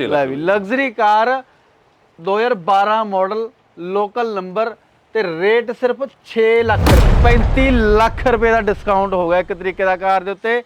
ਲੈ ਵੀ luxury car 2012 model local number ਤੇ rate ਸਿਰਫ 6 ਲੱਖ 35 ਲੱਖ ਰੁਪਏ ਦਾ ਡਿਸਕਾਊਂਟ ਹੋ ਗਿਆ ਇੱਕ ਤਰੀਕੇ ਦਾ ਕਾਰ ਦੇ ਉੱਤੇ।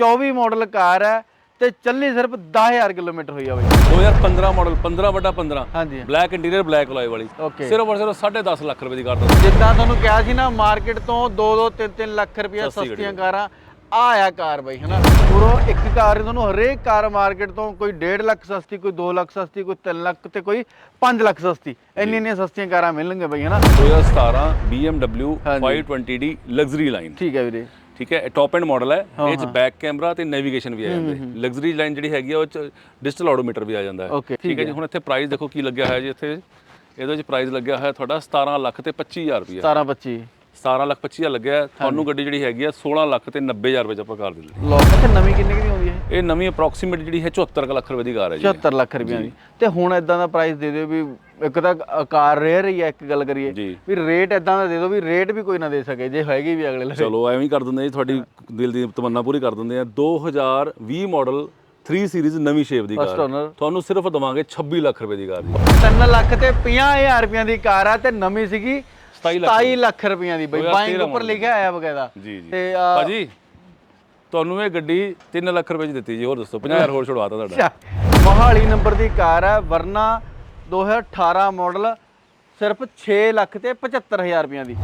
24 ਮਾਡਲ ਕਾਰ ਹੈ ਤੇ ਚੱਲੀ ਸਿਰਫ 10000 ਕਿਲੋਮੀਟਰ ਹੋਈ ਆ ਬਈ। 2015 ਮਾਡਲ 15 ਵੱਡਾ 15 ਹਾਂਜੀ। ਬਲੈਕ ਇੰਟੀਰੀਅਰ ਬਲੈਕ ਅਲੋਏ ਵਾਲੀ। ਸਿਰਫ ਔਰ ਸਿਰਫ 10.5 ਲੱਖ ਰੁਪਏ ਦੀ ਕਾਰ ਦੋ। ਜਿੱਦਾਂ ਤੁਹਾਨੂੰ ਕਿਹਾ ਸੀ ਨਾ ਮਾਰਕੀਟ ਤੋਂ 2-2 3-3 ਲੱਖ ਰੁਪਏ ਸਸਤੀ ਸਸਤੀਆਂ ਕਾਰਾਂ ਆ ਆ ਕਾਰ ਬਈ ਹਨਾ? ਪੂਰੋ ਇੱਕ ਕਾਰ ਤੁਹਾਨੂੰ ਹਰੇਕ ਕਾਰ ਮਾਰਕੀਟ ਤੋਂ ਕੋਈ 1.5 ਲੱਖ ਸਸਤੀ ਕੋਈ 2 ਲੱਖ ਸਸਤੀ ਕੋਈ 3 ਲੱਖ ਤੇ ਕੋਈ 5 ਲੱਖ ਸਸਤੀ। ਇੰਨੀ ਇੰਨੀਆਂ ਸਸਤੀਆਂ ਕਾਰਾਂ ਮਿਲਣਗੀਆਂ ਬਈ ਹਨਾ? 2017 BMW ਹਾਂਜੀ। 520D ਲਗਜ਼ਰੀ ਲਾਈਨ ਠੀਕ ਹੈ ਵੀਰੇ। ਠੀਕ ਹੈ ਟੌਪ ਐਂਡ ਮਾਡਲ ਹੈ। ਇਹ ਚ ਬੈਕ ਕੈਮਰਾ ਤੇ ਨੈਵੀਗੇਸ਼ਨ ਵੀ ਆ ਜਾਂਦੇ। ਲਗਜ਼ਰੀ ਲਾਈਨ ਜਿਹੜੀ ਹੈਗੀ ਆ ਉਹ ਚ ਡਿਜੀਟਲ ਆਡੋਮੀਟਰ ਵੀ ਆ ਜਾਂਦਾ ਹੈ। ਠੀਕ ਹੈ ਜੀ ਹੁਣ ਇੱਥੇ ਪ੍ਰਾਈਸ ਦੇਖੋ ਕੀ ਲੱਗਿਆ ਹੋਇਆ ਜੀ ਇੱਥੇ। ਇਹਦੇ ਵਿੱਚ ਪ੍ਰਾਈਸ ਲੱਗਿਆ ਹੋਇਆ ਤੁਹਾਡਾ 17 ਲੱਖ ਤੇ 25000 ਰੁਪਏ 17 25 17 ਲੱਖ 25000 ਲੱਗਿਆ ਹੈ। ਤੁਹਾਨੂੰ ਗੱਡੀ ਜਿਹੜੀ ਹੈਗੀ ਆ 16 ਲੱਖ ਤੇ 90000 ਰੁਪਏ ਚ ਆਪਾਂ ਕਰ ਦਿੰਦੇ। ਲੋ ਅੱਛਾ ਨਵੀਂ ਕਿੰਨੇ ਦੀ ਆਉਂਦੀ ਹੈ ਇਹ ਨਵੀਂ ਅਪਰੋਕਸੀਮੇਟ ਜਿਹੜੀ ਹੈ 74 ਕੁ ਲੱਖ ਰੁਪਏ ਦੀ ਕਾਰ ਹੈ ਜੀ। 74 ਲੱਖ ਰੁਪਈਆ ਦੀ। ਤੇ ਹੁਣ ਇਦਾਂ ਦਾ ਪ੍ਰਾਈਸ ਦੇ ਦਿਓ ਵੀ ਇੱਕ ਤਾਂ ਕਾਰ ਰੇਅਰ ਹੀ ਹੈ ਇੱਕ ਗੱਲ ਕਰੀਏ। ਵੀ ਰੇਟ ਇਦਾਂ ਦਾ ਦੇ ਦਿਓ ਵੀ ਰੇਟ ਵੀ ਕੋਈ ਨਾ ਦੇ ਸਕੇ ਜੇ ਹੈਗੀ ਵੀ ਅਗਲੇ ਲਵੇ ਚਲੋ ਐਵੇਂ ਹੀ ਕਰ ਦਿੰਦੇ ਜੀ ਤੁਹਾਡੀ ਦਿਲ ਦੀ ਤਮੰਨਾ ਪੂਰੀ ਕਰ ਦਿੰਦੇ ਆ। 2020 ਮਾਡਲ 3 ਸੀਰੀਜ਼ ਨਵੀਂ ਸ਼ੇਪ ਦੀ ਕਾਰ ਤੁਹਾਨੂੰ ਸਿਰਫ ਦਵਾਂਗੇ 26 ਲੱਖ ਰੁਪਏ ਦੀ ਕਾਰ ਜੀ 3 ਲੱਖ ਤੇ 50000 ਰੁਪਈਆ ਦੀ ਕਾਰ ਆ ਤੇ ਨਵੀਂ ਸੀਗੀ 27 ਲੱਖ 27 ਲੱਖ ਰੁਪਈਆ ਦੀ ਬਈ। 2013 ਬਾਈਂਗ ਉੱਪਰ ਲਿਖਿਆ ਆਇਆ ਬਕਾਇਦਾ। ਜੀ ਜੀ। ਤੇ ਭਾਜੀ ਤੁਹਾਨੂੰ ਇਹ ਗੱਡੀ 3 ਲੱਖ ਰੁਪਏ ਚ ਦਿੱਤੀ ਜੀ। ਹੋਰ ਦੱਸੋ 50000 ਹੋਰ ਛੁਡਵਾਤਾ ਤੁਹਾਡਾ। ਮੋਹਾਲੀ ਨੰਬਰ ਦੀ ਕਾਰ ਹੈ ਵਰਨਾ 2018 ਮਾਡਲ ਸਿਰਫ 6 ਲੱਖ ਤੇ 75000 ਰੁਪਈਆ ਦੀ।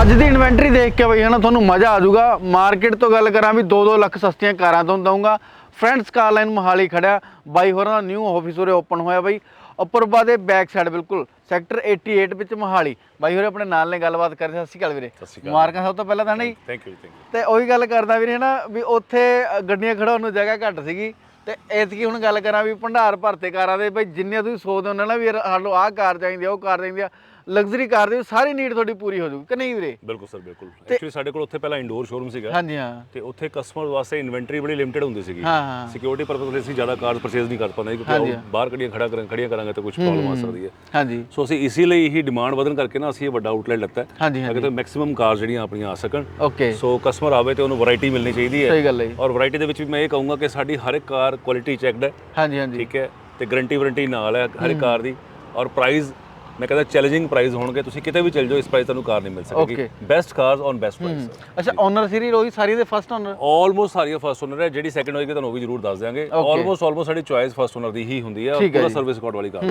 ਅੱਜ ਦੀ ਇਨਵੈਂਟਰੀ ਦੇਖ ਕੇ ਬਈ ਹਨਾ ਤੁਹਾਨੂੰ ਮਜ਼ਾ ਆ ਜਾਊਗਾ। ਮਾਰਕੀਟ ਤੋਂ ਗੱਲ ਕਰਾਂ ਵੀ 2-2 ਲੱਖ ਸਸਤੀਆਂ ਕਾਰਾਂ ਤੋਂ ਦਊਂਗਾ। ਫਰੈਂਡਸ ਕਾਰ ਲਾਈਨ ਮੋਹਾਲੀ ਖੜਿਆ। ਬਾਈ ਹੋਰਾਂ ਦਾ ਨਿਊ ਆਫਿਸ ਉਰੇ ਓਪਨ ਹੋਇਆ ਬਈ। ਅਪਰਬਾ ਦੇ ਬੈਕ ਸਾਈਡ ਬਿਲਕੁਲ ਸੈਕਟਰ 88 ਵਿੱਚ ਮੋਹਾਲੀ। ਬਾਈ ਹੋਰੇ ਆਪਣੇ ਨਾਲ ਨੇ ਗੱਲਬਾਤ ਕਰ ਰਹੇ ਸਤਿ ਸ਼੍ਰੀ ਅਕਾਲ ਵੀਰੇ। ਮਾਰਕਾਂ ਸਭ ਤੋਂ ਪਹਿਲਾਂ ਤਾਂ ਨਹੀਂ ਥੈਂਕ ਯੂ ਥੈਂਕ ਯੂ ਤੇ ਉਹੀ ਗੱਲ ਕਰਦਾ ਵੀਰੇ ਨਾ ਵੀ ਉੱਥੇ ਗੱਡੀਆਂ ਖੜਾਉਣ ਨੂੰ ਜਗ੍ਹਾ ਘੱਟ ਸੀਗੀ। ਤੇ ਐਤਕੀ ਹੁਣ ਗੱਲ ਕਰਾਂ ਵੀ ਭੰਡਾਰ ਭਰਤੇ ਕਾਰਾਂ ਦੇ ਬਈ ਜਿੰਨੇ ਤੁਸੀਂ ਸੋਚਦੇ ਹੁੰਦੇ ਨਾ ਵੀ ਸਾਨੂੰ ਆਹ ਕਾਰ ਚਾਹੀਦੀ ਆ ਉਹ ਕਾਰ ਚਾਹੀਦੀ ਆ। ਲਗਜ਼ਰੀ ਕਾਰ ਦੀ ਸਾਰੀ ਨੀਡ ਤੁਹਾਡੀ ਪੂਰੀ ਹੋ ਜਾਊਗੀ ਕਿ ਨਹੀਂ ਵੀਰੇ? ਬਿਲਕੁਲ ਸਰ ਬਿਲਕੁਲ। ਐਕਚੁਅਲੀ ਸਾਡੇ ਕੋਲ ਉੱਥੇ ਪਹਿਲਾਂ ਇੰਡੋਰ ਸ਼ੋਰੂਮ ਸੀਗਾ। ਹਾਂਜੀ ਹਾਂ। ਤੇ ਉੱਥੇ ਕਸਟਮਰ ਵਾਸਤੇ ਇਨਵੈਂਟਰੀ ਬੜੀ ਲਿਮਿਟਡ ਹੁੰਦੀ ਸੀਗੀ। ਹਾਂ ਸਿਕਿਉਰਿਟੀ ਪਰਪਸ ਲਈ ਅਸੀਂ ਜ਼ਿਆਦਾ ਕਾਰਸ ਪਰਚੇਜ਼ ਨਹੀਂ ਕਰ ਪਾਉਂਦੇ ਕਿਉਂਕਿ ਬਾਹਰ ਗੱਡੀਆਂ ਖੜਾ ਕਰਨ ਖੜੀਆਂ ਕਰਾਂਗੇ ਤਾਂ ਕੁਝ ਪ੍ਰੋਬਲਮ ਆ ਸਕਦੀ ਹੈ। ਹਾਂਜੀ। ਸੋ ਅਸੀਂ ਇਸੇ ਲਈ ਹੀ ਡਿਮਾਂਡ ਵਧਣ ਕਰਕੇ ਨਾ ਅਸੀਂ ਇਹ ਵੱਡਾ ਆਊਟਲੈਟ ਲੱਤਾ ਹੈ ਹਾਂਜੀ ਤਾਂ ਮੈਕਸਿਮਮ ਕਾਰਸ ਜਿਹੜੀਆਂ ਆਪਣੀਆਂ ਆ ਸਕਣ। ਓਕੇ ਸੋ ਕਸਟਮਰ ਆਵੇ ਤੇ ਉਹਨੂੰ ਵੈਰਾਈਟੀ ਮਿਲਣੀ ਚਾਹੀਦੀ ਹੈ। ਸਹੀ ਗੱਲ ਹੈ। ਔਰ ਵੈਰਾਈਟੀ ਦੇ ਵਿੱਚ ਵੀ ਮੈਂ ਇਹ ਕਹੂੰਗਾ ਕਿ ਸਾਡੀ ਹਰ ਇੱਕ ਕਾਰ ਕੁਆਲਿਟੀ ਚੈੱਕਡ ਹੈ। ਹਾਂਜੀ ਹਾਂਜੀ। ਠੀਕ ਹੈ? ਤੇ ਗਾਰੰਟੀ ਵਾਰੰਟੀ ਨਾਲ ਹੈ ਹਰ ਇੱਕ ਕਾਰ ਦੀ। ਔਰ ਪ੍ਰਾਈਸ ਮੈਂ ਕਹਿੰਦਾ ਚੈਲੰਜਿੰਗ ਪ੍ਰਾਈਸ ਹੋਣਗੇ ਤੁਸੀਂ ਕਿਤੇ ਵੀ ਚਲ ਜਾਓ ਇਸ ਪ੍ਰਾਈਸ ਤੁਹਾਨੂੰ ਕਾਰ ਨਹੀਂ ਮਿਲ ਸਕੇਗੀ. Best cars on best price ਅੱਛਾ ਓਨਰ ਸੀਰੀਜ਼ ਉਹੀ ਸਾਰੀ ਦੇ ਫਸਟ ਓਨਰ ਆਲਮੋਸਟ ਸਾਰੀਆਂ ਫਸਟ ਓਨਰ ਹੈ ਜਿਹੜੀ ਸੈਕੰਡ ਹੋਏਗੀ ਤੁਹਾਨੂੰ ਉਹ ਵੀ ਜ਼ਰੂਰ ਦੱਸ ਦਿਆਂਗੇ। ਆਲਮੋਸਟ ਆਲਮੋਸਟ ਸਾਡੀ ਚੁਆਇਸ ਫਸਟ ਓਨਰ ਦੀ ਹੀ ਹੁੰਦੀ ਹੈ ਪੂਰਾ। ਸਰਵਿਸ ਕੋਡ ਵਾਲੀ ਕਾਰ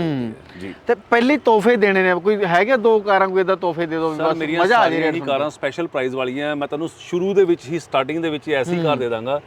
ਜੀ। ਤੇ ਪਹਿਲੀ ਤੋਹਫੇ ਦੇਣੇ ਨੇ ਕੋਈ ਹੈਗੇ ਦੋ ਕਾਰਾਂ ਕੋਈ ਇਦਾਂ ਤੋਹਫੇ ਦੇ ਦਿਓ ਸਰ ਬਸ ਮਜ਼ਾ ਆ ਜੇ ਸਾਰੀਆਂ ਰੇਟ ਹੀ ਕਾਰਾਂ ਸਪੈਸ਼ਲ ਪ੍ਰਾਈਸ ਵਾਲੀਆਂ ਮੈਂ ਤੁਹਾਨੂੰ ਸ਼ੁਰੂ ਦੇ ਵਿੱਚ ਹੀ ਸਟਾਰਟਿੰਗ ਦੇ ਵਿੱਚ ਐਸੀ ਕਾਰ ਦੇ ਦਾਂਗਾ।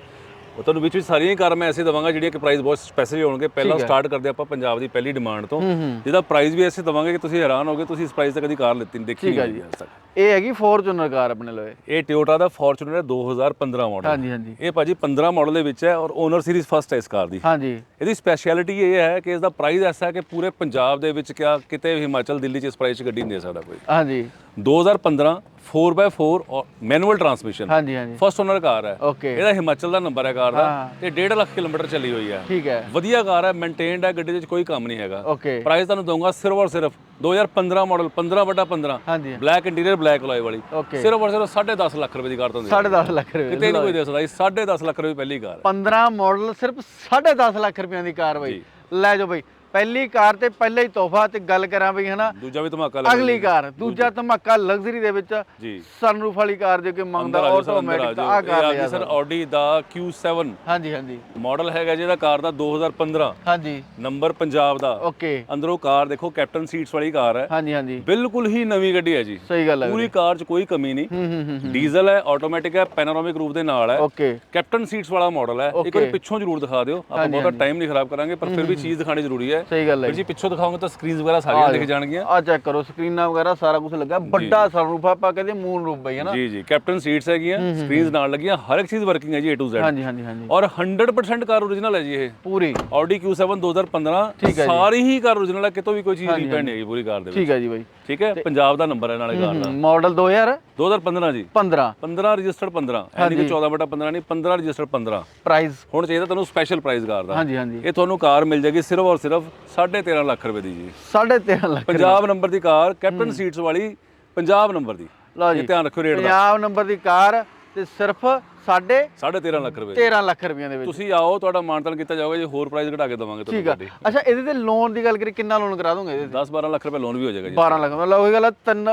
ਉਹ ਤੁਹਾਨੂੰ ਵਿੱਚ ਵਿੱਚ ਸਾਰੀਆਂ ਹੀ ਕਾਰਾਂ ਮੈਂ ਐਸੇ ਦਵਾਂਗਾ ਜਿਹੜੀਆਂ ਕਿ ਪ੍ਰਾਈਸ ਬਹੁਤ ਸਪੈਸ਼ਲ ਹੋਣਗੇ। ਪਹਿਲਾਂ ਸਟਾਰਟ ਕਰਦੇ ਆਪਾਂ ਪੰਜਾਬ ਦੀ ਪਹਿਲੀ ਡਿਮਾਂਡ ਤੋਂ। ਜਿਹਦਾ ਪ੍ਰਾਈਸ ਵੀ ਐਸੇ ਦਵਾਂਗੇ ਕਿ ਤੁਸੀਂ ਹੈਰਾਨ ਹੋਗੇ ਤੁਸੀਂ ਇਸ ਪ੍ਰਾਈਸ ਤੇ ਕਦੀ ਕਾਰ ਲਿੱਤੀ ਨਹੀਂ ਦੇਖੀ ਅੱਜ ਤੱਕ। ਇਹ ਹੈਗੀ ਫੋਰਚੂਨਰ ਕਾਰ ਆਪਣੇ ਲਵੇ ਇਹ ਟੋਯੋਟਾ ਦਾ ਫੋਰਚੂਨਰ 2015 ਮਾਡਲ ਹਾਂਜੀ ਹਾਂਜੀ। ਇਹ ਭਾਜੀ 15 ਮਾਡਲ ਦੇ ਵਿੱਚ ਹੈ ਔਰ ਓਨਰ ਸੀਰੀਜ਼ ਫਸਟ ਹੈ ਇਸ ਕਾਰ ਦੀ। ਹਾਂਜੀ। ਇਹਦੀ ਸਪੈਸ਼ਲਿਟੀ ਇਹ ਹੈ ਕਿ ਇਸ ਦਾ ਪ੍ਰਾਈਸ ਐਸਾ ਹੈ ਕਿ ਪੂਰੇ ਪੰਜਾਬ ਦੇ ਵਿੱਚ ਕਿਆ ਕਿਤੇ ਵੀ ਹਿਮਾਚਲ ਦਿੱਲੀ 'ਚ ਇਸ ਪ੍ਰਾਈਸ 'ਚ ਗੱਡੀ ਨਹੀਂ ਦੇ ਸਕਦਾ ਕੋਈ। ਹਾਂਜੀ। 2015 4x4 ਮੈਨੂਅਲ ਟਰਾਂਸਮਿਸ਼ਨ। ਹਾਂਜੀ ਹਾਂਜੀ। ਫਸਟ ਓਨਰ ਕਾਰ ਹੈ। ਓਕੇ ਇਹਦਾ ਹਿਮਾਚਲ ਦਾ ਨੰਬਰ ਹੈ ਕਾਰ ਦਾ। ਤੇ 1.5 ਲੱਖ ਕਿਲੋਮੀਟਰ ਚੱਲੀ ਹੋਈ ਹੈ। ਠੀਕ ਹੈ। ਵਧੀਆ ਕਾਰ ਹੈ ਮੇਨਟੇਨਡ ਹੈ ਗੱਡੀ ਦੇ ਵਿੱਚ ਕੋਈ ਕੰਮ ਨਹੀਂ ਹੈਗਾ। ਓਕੇ ਪ੍ਰਾਈਸ ਤੁਹਾਨੂੰ ਦਊਂਗਾ ਸਿਰਫ ਔਰ ਸਿਰਫ 2015 ਮਾਡਲ 15 ਵੱਡਾ 15 ਹਾਂਜੀ। ਬਲੈਕ ਇੰਟੀਰੀਅਰ ਬਲੈਕ ਅਲੋਏ ਵਾਲੀ। ਸਿਰਫ ਔਰ ਸਿਰਫ 10.5 ਲੱਖ ਰੁਪਏ ਦੀ ਕਾਰ ਤੁਹਾਨੂੰ 10.5 ਲੱਖ ਰੁਪਏ। ਕਿਤੇ ਨਹੀਂ ਕੋਈ ਦੇ ਸਕਦਾ ਇਹ 10.5 ਲੱਖ ਰੁਪਏ ਪਹਿਲੀ ਕਾਰ ਹੈ। 15 ਮਾਡਲ ਸਿਰਫ 10.5 ਲੱਖ ਰੁਪਈਆਂ ਦੀ ਕਾਰ ਬਈ। ਲੈ ਜਾਓ ਬਈ। ਪਹਿਲੀ ਕਾਰ ਤੇ ਪਹਿਲਾ ਹੀ ਤੋਹਫਾ ਤੇ ਗੱਲ ਕਰਾਂ ਬਈ ਹਨਾ? ਦੂਜਾ ਵੀ ਧਮਾਕਾ ਲੱਗ ਅਗਲੀ ਕਾਰ ਦੂਜਾ ਧਮਾਕਾ ਲਗਜ਼ਰੀ ਦੇ ਵਿੱਚ ਜੀ। ਸਨਰੂਫ ਵਾਲੀ ਕਾਰ ਜੋ ਕਿ ਮੰਗਦਾ ਆਟੋਮੈਟਿਕ ਆ ਕਾਰ ਲਿਆ ਸਰ ਆਡੀ ਦਾ Q7 ਹਾਂਜੀ ਹਾਂਜੀ। ਮਾਡਲ ਹੈਗਾ ਜਿਹਦਾ ਕਾਰ ਦਾ 2015 ਹਾਂਜੀ। ਨੰਬਰ ਪੰਜਾਬ ਦਾ। ਓਕੇ। ਅੰਦਰੋਂ ਕਾਰ ਦੇਖੋ ਕੈਪਟਨ ਸੀਟਸ ਵਾਲੀ ਕਾਰ ਹੈ। ਹਾਂਜੀ ਹਾਂਜੀ। ਬਿਲਕੁਲ ਹੀ ਨਵੀਂ ਗੱਡੀ ਹੈ ਜੀ। ਸਹੀ ਗੱਲ ਹੈ ਪੂਰੀ ਕਾਰ 'ਚ ਕੋਈ ਕਮੀ ਨਹੀਂ। ਹੂੰ ਹੂੰ ਹੂੰ ਡੀਜ਼ਲ ਹੈ ਆਟੋਮੈਟਿਕ ਹੈ ਪੈਨੋਰਾਮਿਕ ਰੂਪ ਦੇ ਨਾਲ ਹੈ। ਓਕੇ। ਕੈਪਟਨ ਸੀਟਸ ਵਾਲਾ ਮਾਡਲ ਹੈ। ਇੱਕ ਵਾਰੀ ਪਿੱਛੋਂ ਜ਼ਰੂਰ ਦਿਖਾ ਦਿਓ। ਆਪਾਂ ਬਹੁਤਾ ਟਾਈਮ ਨਹੀਂ ਖਰਾਬ ਕਰਾਂਗੇ ਪਰ ਫਿਰ ਵੀ ਚੀਜ਼ ਦਿਖਾਣੀ ਜ਼ਰੂਰੀ ਹੈ। ਸਹੀ ਗੱਲ ਹੈ ਜੀ ਪਿੱਛੋਂ ਦਿਖਾਉਂਗੇ ਤਾਂ ਸਕਰੀਨਸ ਵਗੈਰਾ ਸਾਰੀਆਂ ਦਿਖ ਜਾਣਗੀਆਂ। ਆ ਚੈੱਕ ਕਰੋ ਸਕਰੀਨਾਂ ਵਗੈਰਾ ਸਾਰਾ ਕੁਝ ਲੱਗਾ। ਵੱਡਾ ਸਨਰੂਫ ਆਪਾਂ ਕਹਿੰਦੇ ਮੂਨ ਰੂਪ ਬਈ ਹੈ ਨਾ? ਜੀ ਜੀ। ਕੈਪਟਨ ਸੀਟਸ ਹੈਗੀਆਂ ਸਕਰੀਨਸ ਨਾਲ ਲੱਗੀਆਂ। ਹਰ ਇੱਕ ਚੀਜ਼ ਵਰਕਿੰਗ ਹੈ ਜੀ A to Z ਹਾਂਜੀ ਹਾਂਜੀ ਹਾਂਜੀ। ਔਰ 100% ਕਾਰ ਓਰੀਜਨਲ ਹੈ ਜੀ ਇਹ। ਪੂਰੀ। Audi Q7 2015 ਸਾਰੀ ਹੀ ਕਾਰ ਓਰੀਜਨਲ ਹੈ ਕਿਤੋਂ ਵੀ ਕੋਈ ਚੀਜ਼ ਨਹੀਂ ਪੈਣੀ ਹੈਗੀ ਪੂਰੀ ਕਾਰ ਦੇ ਵਿੱਚ ਠੀਕ ਹੈ ਜੀ ਬਈ। ਠੀਕ ਹੈ? ਪੰਜਾਬ ਦਾ ਨੰਬਰ ਹੈ ਨਾਲੇ ਕਾਰ ਦਾ। ਮਾਡਲ 2015 2015 ਜੀ। 15 ਰਜਿਸਟਰਡ 15 ਯਾਨੀ ਕਿ 14 ਬਟਾ 15 ਨਹੀਂ 15 ਰਜਿਸਟਰਡ 15 ਪ੍ਰਾਈਸ ਹੁਣ ਚਾਹੀਦਾ ਤੁਹਾਨੂੰ ਸਪੈਸ਼ਲ ਪ੍ਰਾਈਸ ਕਾਰ ਦਾ। ਹਾਂਜੀ ਹਾਂਜੀ। ਇਹ ਤੁਹਾਨੂੰ ਕਾਰ ਮਿਲ ਜਾਏਗੀ ਸਿਰਫ ਔਰ ਸਿਰਫ 13.5 ਲੱਖ ਰੁਪਏ ਦੀ ਜੀ। 13.5 ਲੱਖ ਪੰਜਾਬ ਨੰਬਰ ਦੀ ਕਾਰ ਕੈਪਟਨ ਸੀਟਸ ਵਾਲੀ ਪੰਜਾਬ ਨੰਬਰ ਦੀ। ਲਓ ਜੀ। ਧਿਆਨ ਰੱਖਿਓ ਰੇਟ ਦਾ। ਪੰਜਾਬ ਨੰਬਰ ਦੀ ਕਾਰ ਤੇ ਸਿਰਫ ਸਾਢੇ 13.5 ਲੱਖ ਰੁਪਏ 13 ਲੱਖ ਰੁਪਈਆਂ ਦੇ ਵਿੱਚ। ਤੁਸੀਂ ਆਓ ਤੁਹਾਡਾ ਮਾਨਤਨ ਕੀਤਾ ਜਾਊਗਾ ਜੇ ਹੋਰ ਪ੍ਰਾਈਸ ਘਟਾ ਕੇ ਦਵਾਂਗੇ ਠੀਕ ਤੁਹਾਨੂੰ ਆ ਅੱਛਾ ਇਹਦੇ ਤੇ ਲੋਨ ਦੀ ਗੱਲ ਕਰੀ ਕਿੰਨਾ ਲੋਨ ਕਰਾ ਦੋਗੇ ਇਹਦੇ 10 12 ਲੱਖ ਰੁਪਏ ਲੋਨ ਵੀ ਹੋ ਜਾਏਗਾ ਜੀ। 12 ਲੱਖ। ਮਤਲਬ ਉਹੀ ਗੱਲ ਆ ਤਿੰਨ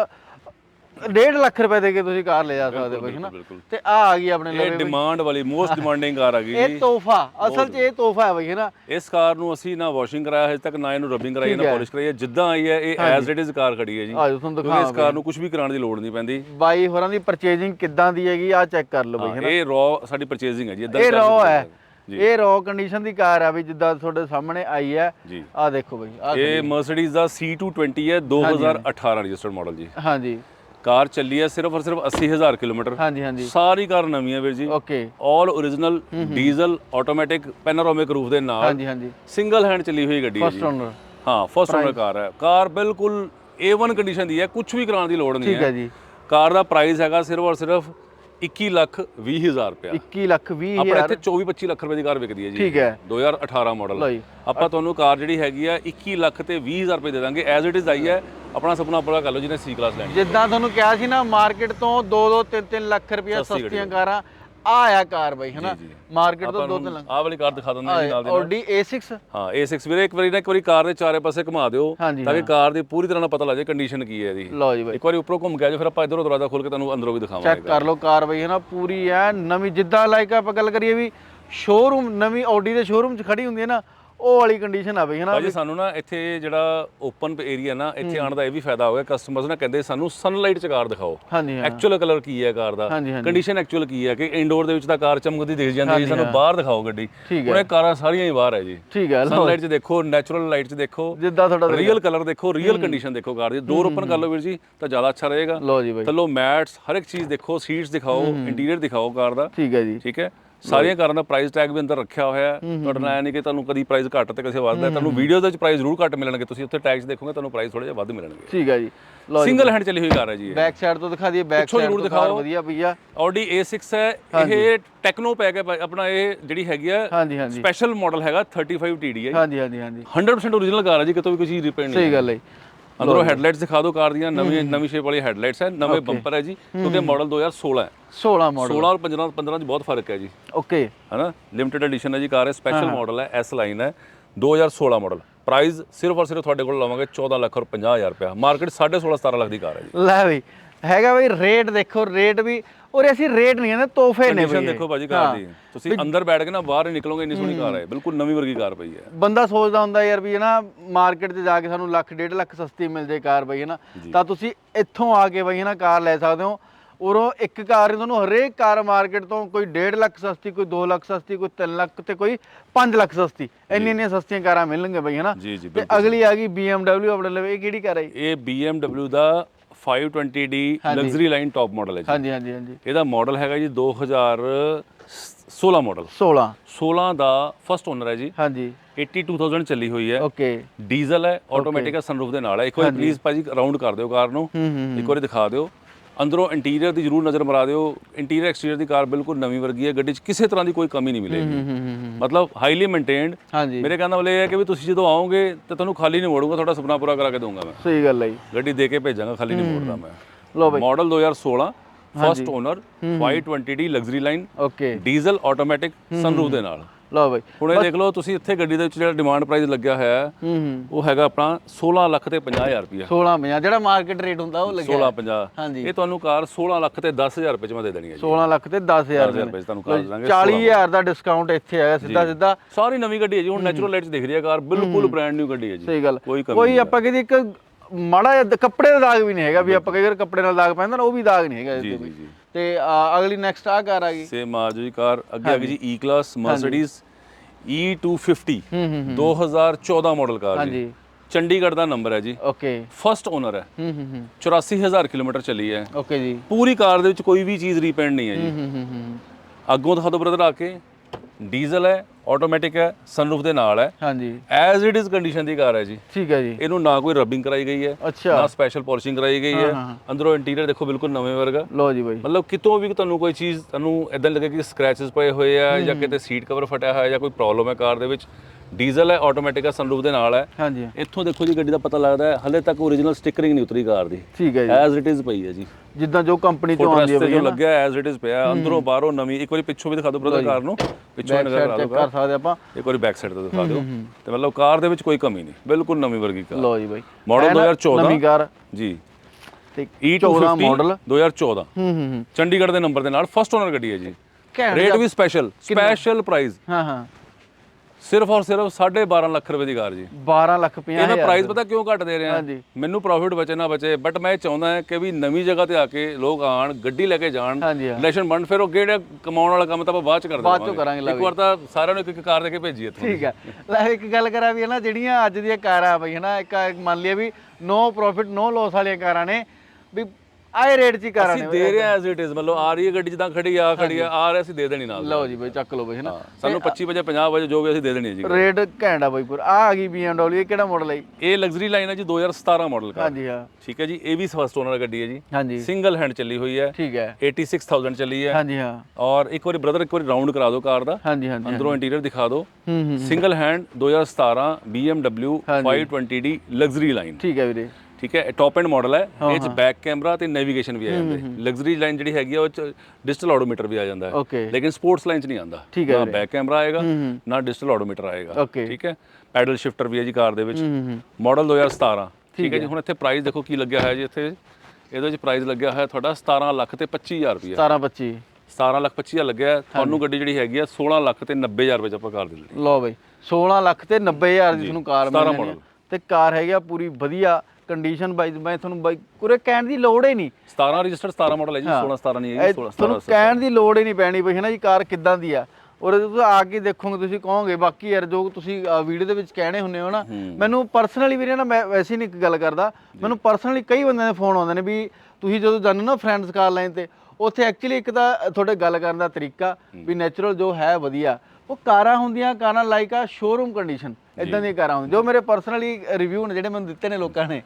1.5 ਲੱਖ ਰੁਪਏ ਦੇ ਕੇ ਤੁਸੀਂ ਕਾਰ ਲੈ ਜਾ ਸਕਦੇ ਹੋ ਨਾ ਬਿਲਕੁਲ। ਤੇ ਆ ਆ ਗਈ ਆਪਣੇ ਇਹ ਲਵੇ ਡਿਮਾਂਡ ਵਾਲੀ ਮੋਸਟ ਡਿਮਾਂਡਿੰਗ ਕਾਰ ਆ ਗਈ ਇਹ ਜੀ। ਤੋਹਫਾ ਅਸਲ 'ਚ ਇਹ ਤੋਹਫਾ ਹੈ ਬਈ ਹੈ ਨਾ ਇਸ ਕਾਰ ਨੂੰ ਅਸੀਂ ਨਾ ਵਾਸ਼ਿੰਗ ਕਰਾਇਆ ਹਜੇ ਤੱਕ ਨਾ ਇਹਨੂੰ ਰਬਿੰਗ ਕਰਾਈ ਨਾ ਪਾਲਿਸ਼ ਕਰਾਈ ਹੈ ਜਿੱਦਾਂ ਆਈ ਹੈ ਇਹ ਐਜ਼ ਇਟ ਇਜ਼ ਕਾਰ ਖੜੀ ਹੈ ਜੀ। ਆਜੋ ਤੁਹਾਨੂੰ ਕਿਉਂਕਿ ਦਿਖਾਵਾਂ ਇਸ ਕਾਰ ਨੂੰ ਕੁਝ ਵੀ ਕਰਾਉਣ ਦੀ ਲੋੜ ਨਹੀਂ ਪੈਂਦੀ। ਬਾਈ ਹੋਰਾਂ ਦੀ ਪਰਚੇਜ਼ਿੰਗ ਕਿੱਦਾਂ ਦੀ ਹੈਗੀ ਆ ਚੈੱਕ ਕਰ ਲਓ ਬਈ ਹਾਂ, ਇਹ ਰॉ ਸਾਡੀ ਪਰਚੇਜ਼ਿੰਗ ਹੈ ਜੀ ਇਦਾਂ ਇਹ ਰੋ ਹੈ। ਇਹ ਰੋ ਕੰਡੀਸ਼ਨ ਦੀ ਕਾਰ ਆ ਵੀ ਜਿੱਦਾਂ ਤੁਹਾਡੇ ਸਾਹਮਣੇ ਆਈ ਹੈ। ਜੀ। ਆ ਦੇਖੋ ਬਈ ਆ ਇਹ ਮਰਸੀਡੀਜ਼ ਦਾ C220 ਹੈ 2018 ਰਜਿਸਟਰਡ ਮਾਡਲ ਜੀ। ਹਾਂਜੀ। ਕਾਰ ਚੱਲੀ ਹੈ ਸਿਰਫ ਔਰ ਸਿਰਫ 80000 ਕਿਲੋਮੀਟਰ। ਹਾਂਜੀ ਹਾਂਜੀ। ਸਾਰੀ ਕਾਰ ਨਵੀਂ ਹੈ ਵੀਰ ਜੀ। Okay all origignal diesel automatic panoramic roof ਦੇ ਨਾਲ। ਹਾਂਜੀ ਹਾਂਜੀ। ਸਿੰਗਲ ਹੈਂਡ ਚੱਲੀ ਹੋਈ ਗੱਡੀ ਹੈ ਜੀ। ਫਸਟ ਓਨਰ ਹਾਂ ਫਸਟ ਓਨਰ ਕਾਰ ਹੈ ਕਾਰ ਬਿਲਕੁਲ A1 ਕੰਡੀਸ਼ਨ ਦੀ ਹੈ ਕੁਝ ਵੀ ਕਰਾਉਣ ਦੀ ਲੋੜ ਨਹੀਂ ਠੀਕ ਹੈ ਹੈ। ਜੀ। ਕਾਰ ਦਾ ਪ੍ਰਾਈਸ ਹੈਗਾ ਸਿਰਫ ਔਰ ਸਿਰਫ 21 ਲੱਖ 20 ਹਜ਼ਾਰ ਰੁਪਇਆ। 21 ਲੱਖ 20 ਆਪਣੇ ਹਜ਼ਾਰ ਇੱਥੇ 24 25 ਲੱਖ ਰੁਪਏ ਦੀ ਕਾਰ ਵਿਕਦੀ ਹੈ ਜੀ। ਠੀਕ ਹੈ। 2018 ਮਾਡਲ ਆਪਾਂ ਤੁਹਾਨੂੰ ਕਾਰ ਜਿਹੜੀ ਹੈਗੀ ਆ 21 ਲੱਖ ਤੇ 20 ਹਜ਼ਾਰ ਰੁਪਏ ਦੇ ਦਾਂਗੇ ਐਜ਼ ਇਟ ਇਜ਼ ਆਈ ਹੈ। ਆਪਣਾ ਸੁਪਨਾ ਪੂਰਾ ਕਰ ਲਓ ਜਿਹਨੇ ਸੀ ਕਲਾਸ ਲੈਣੀ ਜਿੱਦਾਂ ਤੁਹਾਨੂੰ ਕਿਹਾ ਸੀ ਨਾ ਮਾਰਕੀਟ ਤੋਂ 2-2 3-3 ਲੱਖ ਰੁਪਏ ਸਸਤੀ ਸਸਤੀਆਂ ਕਾਰਾਂ। ਆ ਆ ਕਾਰ ਬਈ ਹਨਾ? ਜੀ, ਜੀ। ਮਾਰਕੀਟ ਤੋਂ ਆਪਾਂ 2-3 ਨੂੰ ਲੱਖ। ਆਹ ਵਾਲੀ ਕਾਰ ਦਿਖਾ ਦਿੰਦੇ ਹਾਂ ਜੀ ਨਾਲ ਦੇ ਨਾਲ। ਆਡੀ A6 ਹਾਂ A6 ਵੀਰੇ ਇੱਕ ਵਾਰੀ ਨਾ ਇੱਕ ਵਾਰੀ ਕਾਰ ਦੇ ਚਾਰੇ ਪਾਸੇ ਘੁਮਾ ਦਿਓ ਹਾਂਜੀ, ਤਾਂ ਕਿ ਕਾਰ ਦੀ ਪੂਰੀ ਤਰ੍ਹਾਂ ਨਾਲ ਪਤਾ ਲੱਗ ਜਾਏ ਕੰਡੀਸ਼ਨ ਕੀ ਹੈ ਇਹਦੀ। ਲਓ ਜੀ ਬਈ। ਇੱਕ ਵਾਰੀ ਉੱਪਰੋਂ ਘੁੰਮ ਕੇ ਆ ਜਾਓ ਫਿਰ ਆਪਾਂ ਇਧਰੋਂ ਦਰਵਾਜ਼ਾ ਖੋਲ ਕੇ ਤੁਹਾਨੂੰ ਅੰਦਰੋਂ ਵੀ ਦਿਖਾਵਾਂਗੇ। ਚੈੱਕ ਕਰ ਲਓ ਕਾਰ ਬਈ ਹਨਾ ਪੂਰੀ ਐ ਨਵੀਂ ਜਿੱਦਾਂ ਲਾਈਕ ਆਪਾਂ ਗੱਲ ਕਰੀਏ ਵੀ ਸ਼ੋਰੂਮ ਨਵੀਂ ਆਡੀ ਦੇ ਸ਼ੋਰੂਮ 'ਚ ਖੜੀ ਹੁੰਦੀ ਹੈ ਨਾ ਉਹ ਵਾਲੀ ਕੰਡੀਸ਼ਨ ਆ ਬਈ ਹਨਾ? ਭਾਜੀ ਸਾਨੂੰ ਨਾ ਇੱਥੇ ਜਿਹੜਾ ਓਪਨ ਏਰੀਆ ਨਾ ਇੱਥੇ ਆਉਣ ਦਾ ਇਹ ਵੀ ਫਾਇਦਾ ਹੋ ਗਿਆ ਕਸਟਮਰਸ ਨਾ ਕਹਿੰਦੇ ਸਾਨੂੰ ਸਨਲਾਈਟ ਚ ਕਾਰ ਦਿਖਾਓ। ਹਾਂਜੀ ਹਾਂ। ਐਕਚੁਅਲ ਕਲਰ ਕੀ ਹੈ ਕਾਰ ਦਾ? ਹਾਂਜੀ ਹਾਂਜੀ। ਕੰਡੀਸ਼ਨ ਐਕਚੁਅਲ ਕੀ ਹੈ ਕਿ ਇੰਡੋਰ ਦੇ ਵਿੱਚ ਤਾਂ ਕਾਰ ਚਮਕਦੀ ਦਿਖ ਜਾਂਦੀ ਹੈ ਸਾਨੂੰ ਬਾਹਰ ਦਿਖਾਓ ਗੱਡੀ। ਠੀਕ ਹੁਣ ਇਹ ਕਾਰਾਂ ਸਾਰੀਆਂ ਹੀ ਬਾਹਰ ਹੈ ਜੀ। ਠੀਕ ਹੈ ਲਓ। ਸਨਲਾਈਟ 'ਚ ਦੇਖੋ ਨੈਚੁਰਲ ਲਾਈਟ 'ਚ ਦੇਖੋ। ਜਿੱਦਾਂ ਤੁਹਾਡਾ ਰੀਅਲ ਕਲਰ ਦੇਖੋ ਰੀਅਲ ਕੰਡੀਸ਼ਨ ਦੇਖੋ ਕਾਰ ਦੀ। ਡੋਰ ਓਪਨ ਕਰ ਲਓ ਵੀਰ ਜੀ ਤਾਂ ਜ਼ਿਆਦਾ ਅੱਛਾ ਰਹੇਗਾ। ਲਓ ਜੀ ਬਈ। ਥੱਲੋਂ ਮੈਟਸ ਹਰ ਇੱਕ ਚੀਜ਼ ਦੇਖੋ ਸੀਟਸ ਦਿਖਾਓ ਇੰਟੀਰੀਅਰ ਦਿਖਾਓ ਕਾਰ ਦਾ। ਠੀਕ ਹੈ ਜੀ। ਠੀਕ ਹੈ? ਸਾਰੀਆਂ ਕਾਰਾਂ ਦਾ ਪ੍ਰਾਈਸ ਟੈਗ ਵੀ ਅੰਦਰ ਰੱਖਿਆ ਹੋਇਆ ਹੈ। ਤੁਹਾਡੇ ਨਾਲ ਐ ਨਹੀਂ ਕਿ ਤੁਹਾਨੂੰ ਕਦੀ ਪ੍ਰਾਈਸ ਘੱਟ ਤੇ ਕਿਸੇ ਵੱਧਦਾ। ਤੁਹਾਨੂੰ ਵੀਡੀਓ ਦੇ ਵਿੱਚ ਪ੍ਰਾਈਸ ਜ਼ਰੂਰ ਘੱਟ ਮਿਲਣਗੇ। ਤੁਸੀਂ ਉੱਥੇ ਟੈਗਸ ਦੇਖੋਗੇ ਤੁਹਾਨੂੰ ਪ੍ਰਾਈਸ ਥੋੜੇ ਜਿਹਾ ਵੱਧ ਮਿਲਣਗੇ। ਠੀਕ ਹੈ ਜੀ। ਸਿੰਗਲ ਹੈਂਡ ਚੱਲੀ ਹੋਈ ਕਾਰ ਹੈ ਜੀ ਬੈਕ ਸਾਈਡ ਤੋਂ ਦਿਖਾ ਦਈਏ ਬੈਕ ਸਾਈਡ ਜ਼ਰੂਰ ਦਿਖਾਓ। ਵਧੀਆ ਪਈ ਆ Audi A6 ਹੈ। ਇਹ ਟੈਕਨੋ ਪੈਕ ਹੈ ਆਪਣਾ ਇਹ ਜਿਹੜੀ ਹੈਗੀ ਆ ਸਪੈਸ਼ਲ ਮਾਡਲ ਹੈਗਾ 35 TDI ਹੈ ਹਾਂਜੀ ਹਾਂਜੀ ਹਾਂਜੀ। 100% ਓਰੀਜਨਲ ਕਾਰ ਹੈ ਜੀ ਕਿਤੋਂ ਵੀ ਕੋਈ ਚੀਜ਼ ਰਿਪੇਅਰ ਨਹੀਂ ਸਹੀ ਗੱਲ ਹੈ। ਅੰਦਰੋਂ ਹੈਡਲਾਈਟਸ ਦਿਖਾ ਦਿਓ ਕਾਰ ਦੀਆਂ ਨਵੀਂ ਨਵੀਂ ਸ਼ੇਪ ਵਾਲੀ ਹੈਡਲਾਈਟਸ ਹੈ ਨਵੇਂ ਬੰਪਰ ਹੈ ਜੀ। ਕਿਉਂਕਿ ਮਾਡਲ 2016 ਹੈ। 16 ਮਾਡਲ 16 ਔਰ 15 15 ਚ ਬਹੁਤ ਫ਼ਰਕ ਹੈ ਜੀ। ਓਕੇ ਹੈਨਾ? ਲਿਮਿਟਿਡ ਐਡੀਸ਼ਨ ਹੈ ਜੀ ਕਾਰ ਹੈ ਸਪੈਸ਼ਲ ਮਾਡਲ ਹੈ ਐਸ ਲਾਈਨ ਹੈ। 2016 ਮਾਡਲ ਪ੍ਰਾਈਸ ਸਿਰਫ ਔਰ ਸਿਰਫ ਤੁਹਾਡੇ ਕੋਲ ਲਵਾਂਗੇ 14 ਲੱਖ ਔਰ 50000 ਰੁਪਏ ਮਾਰਕੀਟ 16.5 17 ਲੱਖ ਦੀ ਕਾਰ ਹੈ ਜੀ। ਲੈ ਬਈ ਹੈਗਾ ਬਈ ਰੇਟ ਦੇਖੋ ਰੇਟ ਵੀ ਔਰ ਅਸੀਂ ਰੇਟ ਨਹੀਂ ਕਹਿੰਦੇ ਤੋਹਫੇ ਨੇ ਕੰਡੀਸ਼ਨ ਬਈ ਦੇਖੋ ਭਾਜੀ ਕਾਰ ਦੀ। ਤੁਸੀਂ ਅੰਦਰ ਬੈਠ ਕੇ ਨਾ ਬਾਹਰ ਹੀ ਨਿਕਲੋਗੇ ਇੰਨੀ ਸੋਹਣੀ ਕਾਰ ਹੈ। ਬਿਲਕੁਲ ਨਵੀਂ ਵਰਗੀ ਕਾਰ ਪਈ ਹੈ। ਬੰਦਾ ਸੋਚਦਾ ਹੁੰਦਾ ਯਾਰ ਵੀ ਨਾ ਮਾਰਕੀਟ 'ਚ ਜਾ ਕੇ ਸਾਨੂੰ ਲੱਖ ਡੇਢ ਲੱਖ ਸਸਤੀ ਮਿਲ ਜੇ ਕਾਰ ਬਈ ਹਨਾ ਤਾਂ ਤੁਸੀਂ ਇੱਥੋਂ ਆ ਕੇ ਬਈ ਹਨਾ ਕਾਰ ਲੈ ਸਕਦੇ ਹੋ। ਉਰੋਂ ਇੱਕ ਕਾਰ ਹੀ ਤੁਹਾਨੂੰ ਹਰੇਕ ਕਾਰ ਮਾਰਕੀਟ ਤੋਂ ਕੋਈ 1.5 ਲੱਖ ਸਸਤੀ ਕੋਈ 2 ਲੱਖ ਸਸਤੀ ਕੋਈ 3 ਲੱਖ ਤੇ ਕੋਈ 5 ਲੱਖ ਸਸਤੀ ਇੰਨੀ ਇੰਨੀਆਂ ਸਸਤੀਆਂ ਕਾਰਾਂ ਮਿਲਣਗੀਆਂ ਬਈ ਹਨਾ ਤੇ ਅਗਲੀ ਆ ਗਈ BMW ਆਪਣੇ ਲਈ ਇਹ ਕਿਹੜੀ ਕਾਰ ਹੈ? ਇਹ BMW ਦਾ 520D luxury line top model ਹੈ ਜੀ। ਹਾਂਜੀ ਹਾਂਜੀ ਹਾਂਜੀ। ਇਹਦਾ ਮਾਡਲ ਹੈਗਾ ਜੀ 2016 ਮਾਡਲ। 16 16 ਦਾ ਫਸਟ ਓਨਰ ਹੈ ਜੀ। ਹਾਂਜੀ। 82000 ਚੱਲੀ ਹੋਈ ਹੈ। ਓਕੇ ਡੀਜ਼ਲ ਹੈ ਆਟੋਮੈਟਿਕ ਹੈ ਸਨਰੂਫ ਦੇ ਨਾਲ ਹੈ। ਇੱਕ ਵਾਰੀ ਪਲੀਜ਼ ਭਾਜੀ ਰਾਉਂਡ ਕਰ ਦਿਓ ਕਾਰ ਨੂੰ। ਇੱਕ ਵਾਰੀ ਦਿਖਾ ਦਿਓ। ਅੰਦਰੋਂ ਇੰਟੀਰੀਅਰ ਦੀ ਜਰੂਰ ਨਜ਼ਰ ਮਰਾ ਦਿਓ। ਇੰਟੀਰੀਅਰ ਐਕਸਟੀਰੀਅਰ ਦੀ ਕਾਰ ਬਿਲਕੁਲ ਨਵੀਂ ਵਰਗੀ ਹੈ। ਗੱਡੀ 'ਚ ਕਿਸੇ ਤਰ੍ਹਾਂ ਦੀ ਕੋਈ ਕਮੀ ਨਹੀਂ ਮਿਲੇਗੀ। ਮਤਲਬ ਹਾਈਲੀ ਮੇਨਟੇਨਡ ਹਾਂਜੀ। ਮੇਰੇ ਕਹਿੰਦਾ ਵਾਲੇ ਇਹ ਹੈ ਕਿ ਵੀ ਤੁਸੀਂ ਜਦੋਂ ਆਓਗੇ ਤੇ ਤੁਹਾਨੂੰ ਖਾਲੀ ਨਹੀਂ ਮੋੜੂੰਗਾ ਤੁਹਾਡਾ ਸੁਪਨਾ ਪੂਰਾ ਕਰਾ ਕੇ ਦਊਂਗਾ ਮੈਂ। ਸਹੀ ਗੱਲ ਹੈ ਜੀ। ਗੱਡੀ ਦੇ ਕੇ ਭੇਜਾਂਗਾ ਖਾਲੀ ਨਹੀਂ ਮੋੜਦਾ ਮੈਂ। ਲੋ ਬਈ। Model 2016 first owner 520D luxury line okay. Diesel automatic sunroof ਦੇ ਨਾਲ। ਲੋ ਬਈ। ਹੁਣ ਇਹ ਦੇਖ ਲਓ ਤੁਸੀਂ ਇੱਥੇ ਗੱਡੀ ਦੇ ਵਿੱਚ ਜਿਹੜਾ ਡਿਮਾਂਡ ਪ੍ਰਾਈਸ ਲੱਗਿਆ ਹੋਇਆ ਹੈ ਹੂੰ ਹੂੰ। ਉਹ ਹੈਗਾ ਆਪਣਾ 16 ਲੱਖ ਤੇ 50000 ਰੁਪਇਆ। 16 50 ਜਿਹੜਾ ਮਾਰਕੀਟ ਰੇਟ ਹੁੰਦਾ ਉਹ ਲੱਗਿਆ। 16 50 ਹਾਂਜੀ। ਇਹ ਤੁਹਾਨੂੰ ਕਾਰ 16 ਲੱਖ ਤੇ 10000 ਰੁਪਏ ਚ ਮੈਂ ਦੇ ਦੇਣੀ ਹੈ ਜੀ। 16 ਲੱਖ ਤੇ 10000 10000 ਰੁਪਏ ਤੁਹਾਨੂੰ ਕਾਰ ਦਾਂਗੇ 40000 ਦਾ ਡਿਸਕਾਊਂਟ ਇੱਥੇ ਹੈਗਾ ਸਿੱਧਾ ਸਿੱਧਾ। ਸਾਰੀ ਨਵੀਂ ਗੱਡੀ ਹੈ ਜੀ ਹੁਣ ਨੈਚੁਰਲ ਲਾਈਟ ਚ ਦਿਖ ਰਹੀ ਹੈ ਕਾਰ ਬਿਲਕੁਲ ਬ੍ਰਾਂਡ ਨਿਊ ਗੱਡੀ ਹੈ ਜੀ। ਸਹੀ ਗੱਲ। ਕੋਈ ਆਪਾਂ ਕਹਿੰਦੇ ਇੱਕ ਮਾੜਾ ਕੱਪੜੇ ਦਾ ਦਾਗ ਵੀ ਨਹੀਂ ਹੈਗਾ ਵੀ ਆਪਾਂ ਵਾਰ ਕੱਪੜੇ ਨਾਲ ਦਾਗ ਪੈਂਦਾ ਨਾ ਉਹ ਵੀ ਦਾਗ ਨਹੀਂ ਹੈਗਾ ਜੀ ਵਿੱਚ ਜੀ। ਤੇ ਆ, ਅਗਲੀ ਨੈਕਸਟ ਆ ਕਾਰ ਆ ਗਈ। ਸੇਮ ਆ ਜੀ ਕਾਰ ਅੱਗੇ ਆ ਗਈ ਜੀ ਈ ਕਲਾਸ ਮਰਸੀਡੀਜ਼ E250 ਹੂੰ ਹੂੰ 2014 ਮਾਡਲ ਕਾਰ ਜੀ। ਹਾਂਜੀ। ਚੰਡੀਗੜ੍ਹ ਦਾ ਨੰਬਰ ਹੈ ਜੀ। ਓਕੇ ਫਸਟ ਓਨਰ ਹੈ। ਹੂੰ ਹੂੰ ਹੂੰ। 84000 ਕਿਲੋਮੀਟਰ ਚੱਲੀ ਹੈ। ਓਕੇ ਜੀ। ਪੂਰੀ ਕਾਰ ਦੇ ਵਿੱਚ ਕੋਈ ਵੀ ਚੀਜ਼ ਰੀਪੇਂਟ ਨਹੀਂ ਹੈ ਜੀ। ਹੂੰ ਹੂੰ ਹੂੰ ਹੂੰ। ਅੱਗੋਂ ਦਿਖਾ ਦਿਓ ਬ੍ਰਦਰ ਆ ਕੇ। ਡੀਜ਼ਲ ਹੈ। ਆਟੋਮੈਟਿਕ ਹੈ ਸਨਰੂਫ ਦੇ ਨਾਲ ਹੈ। ਹਾਂਜੀ। ਐਜ਼ ਇਟ ਇਜ਼ ਕੰਡੀਸ਼ਨ ਦੀ ਕਾਰ ਹੈ ਜੀ। ਠੀਕ ਹੈ ਜੀ। ਇਹਨੂੰ ਨਾ ਕੋਈ ਰਬਿੰਗ ਕਰਾਈ ਗਈ ਹੈ ਅੱਛਾ। ਨਾ ਸਪੈਸ਼ਲ ਪਾਲਿਸ਼ਿੰਗ ਕਰਾਈ ਗਈ ਹਾਂ। ਅੰਦਰੋਂ ਇੰਟੀਰੀਅਰ ਦੇਖੋ ਬਿਲਕੁਲ ਨਵੇਂ ਵਰਗਾ। ਲੋ ਜੀ ਬਾਈ। ਮਤਲਬ ਕਿਤੋਂ ਵੀ ਤੁਹਾਨੂੰ ਕੋਈ ਚੀਜ਼ ਤੁਹਾਨੂੰ ਇਦਾਂ ਲੱਗੇ ਕਿ ਸਕ੍ਰੈਚਸ ਪਏ ਹੋਏ ਆ ਜਾਂ ਕਿਤੇ ਸੀਟ ਕਵਰ ਫਟਿਆ ਹੋਇਆ ਜਾਂ ਕੋਈ ਪ੍ਰੋਬਲਮ ਹੈ ਕਾਰ ਦੇ ਵਿੱਚ। ਡੀਜ਼ਲ ਹੈ ਆਟੋਮੈਟਿਕ ਹੈ ਸਨਰੂਫ ਦੇ ਨਾਲ ਹੈ। ਹਾਂਜੀ। ਇੱਥੋਂ ਦੇਖੋ ਜੀ ਗੱਡੀ ਦਾ ਪਤਾ ਲੱਗਦਾ ਹੈ ਹਲੇ ਤੱਕ ਓਰੀਜਨਲ ਸਟickering ਨਹੀਂ ਉਤਰੀ ਕਾਰ ਦੀ। ਠੀਕ ਹੈ ਜੀ। ਐਜ਼ ਇਟ ਇਜ਼ ਪਈ ਹੈ ਜੀ। ਜਿੱਦਾਂ ਜੋ ਕੰਪਨੀ ਤੋਂ ਆਉਂਦੀ ਹੈ ਬਈ ਜੋ ਲੱਗਿਆ ਐਜ਼ ਇਟ ਇਜ਼ ਪਿਆ ਅੰਦਰੋਂ ਬਾਹਰੋਂ ਨਵੀਂ ਇੱਕ ਵਾਰੀ ਪਿੱਛੋਂ ਵੀ ਦਿਖਾ ਦਿਓ ਬ੍ਰਦਰ ਕਾਰ ਨੂੰ। ਪਿੱਛੋਂ ਨਜ਼ਰ ਚੈੱਕ ਦਿਓ ਕਰ ਸਕਦੇ ਆਪਾਂ। ਇੱਕ ਵਾਰੀ ਬੈਕ ਸਾਈਡ ਤੋਂ ਦਿਖਾ ਦਿਓ। ਤੇ ਮਤਲਬ ਕਾਰ ਦੇ ਵਿੱਚ ਕੋਈ ਕਮੀ ਨਹੀਂ। ਬਿਲਕੁਲ ਨਵੀਂ ਵਰਗੀ ਕਾਰ। ਲਓ ਜੀ ਬਾਈ। ਮਾਡਲ ਐਨ 2014 ਨਵੀਂ ਕਾਰ। ਜੀ। ਤੇ E250 14 ਮਾਡਲ 2014 ਹੂੰ ਹੂੰ ਹੂੰ। ਚੰਡੀਗੜ੍ਹ ਦੇ ਨੰਬਰ ਦੇ ਨਾਲ ਫਸਟ ਓਨਰ ਗੱਡੀ ਹੈ ਜੀ। ਰੇਟ ਵੀ ਸਪੈਸ਼ਲ ਸਪੈਸ਼ਲ ਪ੍ਰਾਈਸ ਹਾਂ ਹਾਂ। ਸਿਰਫ ਔਰ ਸਿਰਫ 12.5 ਲੱਖ ਰੁਪਏ ਦੀ ਕਾਰ ਜੀ। 12 ਲੱਖ 50 ਇਹ ਮੈਂ ਪ੍ਰਾਈਸ ਪਤਾ ਕਿਉਂ ਘੱਟ ਦੇ ਰਿਹਾ? ਹਾਂਜੀ। ਮੈਨੂੰ ਪ੍ਰੋਫਿਟ ਬਚੇ ਨਾ ਬਚੇ ਬਟ ਮੈਂ ਇਹ ਚਾਹੁੰਦਾ ਹਾਂ ਕਿ ਵੀ ਨਵੀਂ ਜਗ੍ਹਾ ਤੇ ਆ ਕੇ ਲੋਕ ਆਣ ਗੱਡੀ ਲੈ ਕੇ ਜਾਣ ਹਾਂਜੀ ਹਾਂ। ਰਿਲੇਸ਼ਨ ਬਣ ਫਿਰ ਉਹ ਕਿਹੜੇ ਕਮਾਉਣ ਵਾਲਾ ਕੰਮ ਤਾਂ ਆਪਾਂ ਬਾਅਦ ਚ ਕਰਦੇ ਬਾਅਦ ਚੋਂ ਕਰਾਂਗੇ ਇੱਕ ਵਾਰ ਤਾਂ ਸਾਰਿਆਂ ਨੂੰ ਇੱਕ ਇੱਕ ਕਾਰ ਦੇ ਕੇ ਭੇਜੀ ਇੱਥੋਂ। ਠੀਕ ਹੈ। ਲੈ ਇੱਕ ਗੱਲ ਕਰਾਂ ਵੀ ਹੈ ਨਾ ਜਿਹੜੀਆਂ ਅੱਜ ਦੀਆਂ ਕਾਰਾਂ ਬਈ ਹੈ ਨਾ ਇੱਕ ਮੰਨ ਲਿਆ ਵੀ ਨੋ ਪ੍ਰੋਫਿਟ ਨੋ ਲਾਸ ਵਾਲੀਆਂ ਕਾਰਾਂ ਨੇ ਵੀ ਆਏ ਰੇਟ 'ਚ ਹੀ ਅਸੀਂ ਦੇ ਰਹੇ ਐਜ਼ ਇਟ ਇਜ਼ ਮਤਲਬ ਆ ਰਹੀ ਹੈ ਗੱਡੀ ਜਿੱਦਾਂ ਖੜੀ ਆ ਖੜੀ ਆ ਆ ਰਹੇ ਅਸੀਂ ਦੇ ਦੇਣੀ ਨਾਲ ਲਓ ਜੀ ਬਈ ਚੱਕ ਲਓ ਬਈ ਹੈ ਨਾ? ਸਾਨੂੰ 25 ਵਜੇ 50 ਵਜੇ ਜੋ ਵੀ ਅਸੀਂ ਦੇ ਦੇਣੀ ਹੈ ਜੀ ਰੇਟ ਆ ਬਈ ਪੂਰਾ। ਆ ਆ ਗਈ BMW ਇਹ ਕਿਹੜਾ ਮਾਡਲ ਹੈ? ਇਹ ਲਗਜ਼ਰੀ ਲਾਈਨ ਹੈ ਜੀ 2017 ਮਾਡਲ ਕਾਰ ਹਾਂਜੀ ਹਾਂ। ਠੀਕ ਹੈ ਜੀ ਇਹ ਵੀ ਫਸਟ ਓਨਰ ਗੱਡੀ ਹੈ ਜੀ। ਹਾਂਜੀ। ਸਿੰਗਲ ਹੈਂਡ ਚੱਲੀ ਹੋਈ ਹੈ। ਠੀਕ ਹੈ। 86000 ਚੱਲੀ ਹੈ। ਹਾਂਜੀ ਹਾਂ। ਔਰ ਇੱਕ ਵਾਰੀ ਬ੍ਰਦਰ ਇੱਕ ਵਾਰੀ ਰਾਉਂਡ ਕਰਾ ਦਿਓ ਕਾਰ ਦਾ। ਹਾਂਜੀ ਹਾਂਜੀ ਅੰਦਰੋਂ ਇੰਟੀਰੀਅਰ ਦਿਖਾ ਦਿਓ। ਹੂੰ ਹੂੰ single hand 2017 BMW 520D luxury line ਠੀਕ ਹੈ ਵੀਰੇ। ਠੀਕ ਹੈ ਟੌਪ ਐਂਡ ਮਾਡਲ ਹੈ। ਇਹ ਚ ਬੈਕ ਕੈਮਰਾ ਤੇ ਨੈਵੀਗੇਸ਼ਨ ਵੀ ਆ ਜਾਂਦੇ। ਲਗਜ਼ਰੀ ਲਾਈਨ ਜਿਹੜੀ ਹੈਗੀ ਆ ਉਹ ਚ ਡਿਜੀਟਲ ਆਡੋਮੀਟਰ ਵੀ ਆ ਜਾਂਦਾ ਹੈ। ਲੇਕਿਨ ਸਪੋਰਟਸ ਲਾਈਨ ਚ ਨਹੀਂ ਆਉਂਦਾ। ਨਾ ਬੈਕ ਕੈਮਰਾ ਆਏਗਾ। ਨਾ ਡਿਜੀਟਲ ਆਡੋਮੀਟਰ ਆਏਗਾ। ਠੀਕ ਹੈ ਪੈਡਲ ਸ਼ਿਫਟਰ ਵੀ ਹੈ ਜੀ ਕਾਰ ਦੇ ਵਿੱਚ। ਮਾਡਲ 2017 ਠੀਕ ਹੈ ਜੀ ਹੁਣ ਇੱਥੇ ਪ੍ਰਾਈਸ ਦੇਖੋ ਕੀ ਲੱਗਿਆ ਹੋਇਆ ਜੀ ਇੱਥੇ। ਇਹਦੇ ਵਿੱਚ ਪ੍ਰਾਈਸ ਲੱਗਿਆ ਹੋਇਆ ਤੁਹਾਡਾ 17 ਲੱਖ ਤੇ 25000 ਰੁਪਏ 17 25 17 ਲੱਖ 25000 ਲੱਗਿਆ। ਤੁਹਾਨੂੰ ਗੱਡੀ ਜਿਹੜੀ ਹੈਗੀ ਆ 16 ਲੱਖ ਤੇ 90000 ਰੁਪਏ ਚ ਆਪਾਂ ਕਾਰ ਦੇ ਦਿੰਦੇ ਲਓ ਬਈ 16 ਲੱਖ ਤੇ 90000 ਦੀ ਤੁਹਾਨੂੰ ਕਾਰ 17 ਮਿਲਣੀ ਤੇ ਕਾਰ ਹੈਗੀ ਆ ਪੂਰੀ ਵਧੀਆ। ਕੰਡੀਸ਼ਨ ਬਾਈ ਮੈਂ ਤੁਹਾਨੂੰ ਬਾਈ ਪੂਰੇ ਕਹਿਣ ਦੀ ਲੋੜ ਹੀ ਨਹੀਂ। 17 ਰਜਿਸਟਰਡ 17 ਮਾਡਲ ਹੈ ਜੀ 16 17 ਨਹੀਂ ਹੈ ਜੀ 16 ਤੁਹਾਨੂੰ 17 ਕਹਿਣ ਦੀ ਲੋੜ ਹੀ ਨਹੀਂ ਪੈਣੀ ਬਈ ਹੈ ਨਾ ਜੀ ਕਾਰ ਕਿੱਦਾਂ ਦੀ ਆ। ਔਰ ਤੁਸੀਂ ਆ ਕੇ ਦੇਖੋਗੇ ਤੁਸੀਂ ਕਹੋਗੇ ਬਾਕੀ ਯਾਰ ਜੋ ਤੁਸੀਂ ਵੀਡੀਓ ਦੇ ਵਿੱਚ ਕਹਿਣੇ ਹੁੰਦੇ ਹੋ ਨਾ ਮੈਨੂੰ ਪਰਸਨਲੀ ਵੀਰੇ ਨਾ ਮੈਂ ਵੈਸੇ ਨਹੀਂ ਇੱਕ ਗੱਲ ਕਰਦਾ। ਮੈਨੂੰ ਪਰਸਨਲੀ ਕਈ ਬੰਦਿਆਂ ਦੇ ਫੋਨ ਆਉਂਦੇ ਨੇ ਵੀ ਤੁਸੀਂ ਜਦੋਂ ਜਾਂਦੇ ਨਾ ਫਰੈਂਡਸ ਕਾਲ ਲਾਈਨ ਤੇ ਉੱਥੇ ਐਕਚੁਅਲੀ ਇੱਕ ਤਾਂ ਤੁਹਾਡੇ ਗੱਲ ਕਰਨ ਦਾ ਤਰੀਕਾ ਵੀ ਨੈਚੁਰਲ ਜੋ ਹੈ ਵਧੀਆ। ਉਹ ਕਾਰਾਂ ਹੁੰਦੀਆਂ ਕਾਰਾਂ ਲਾਈਕ ਆ ਸ਼ੋਰੂਮ ਕੰਡੀਸ਼ਨ ਇਦਾਂ ਦੀਆਂ ਕਾਰਾਂ ਹੁੰਦੀਆਂ। ਜੋ ਮੇਰੇ ਪਰਸਨਲੀ ਰਿਵਿਊ ਨੇ ਜਿਹੜੇ ਮੈਨੂੰ ਦਿੱਤੇ ਨੇ ਲੋਕਾਂ ਨੇ।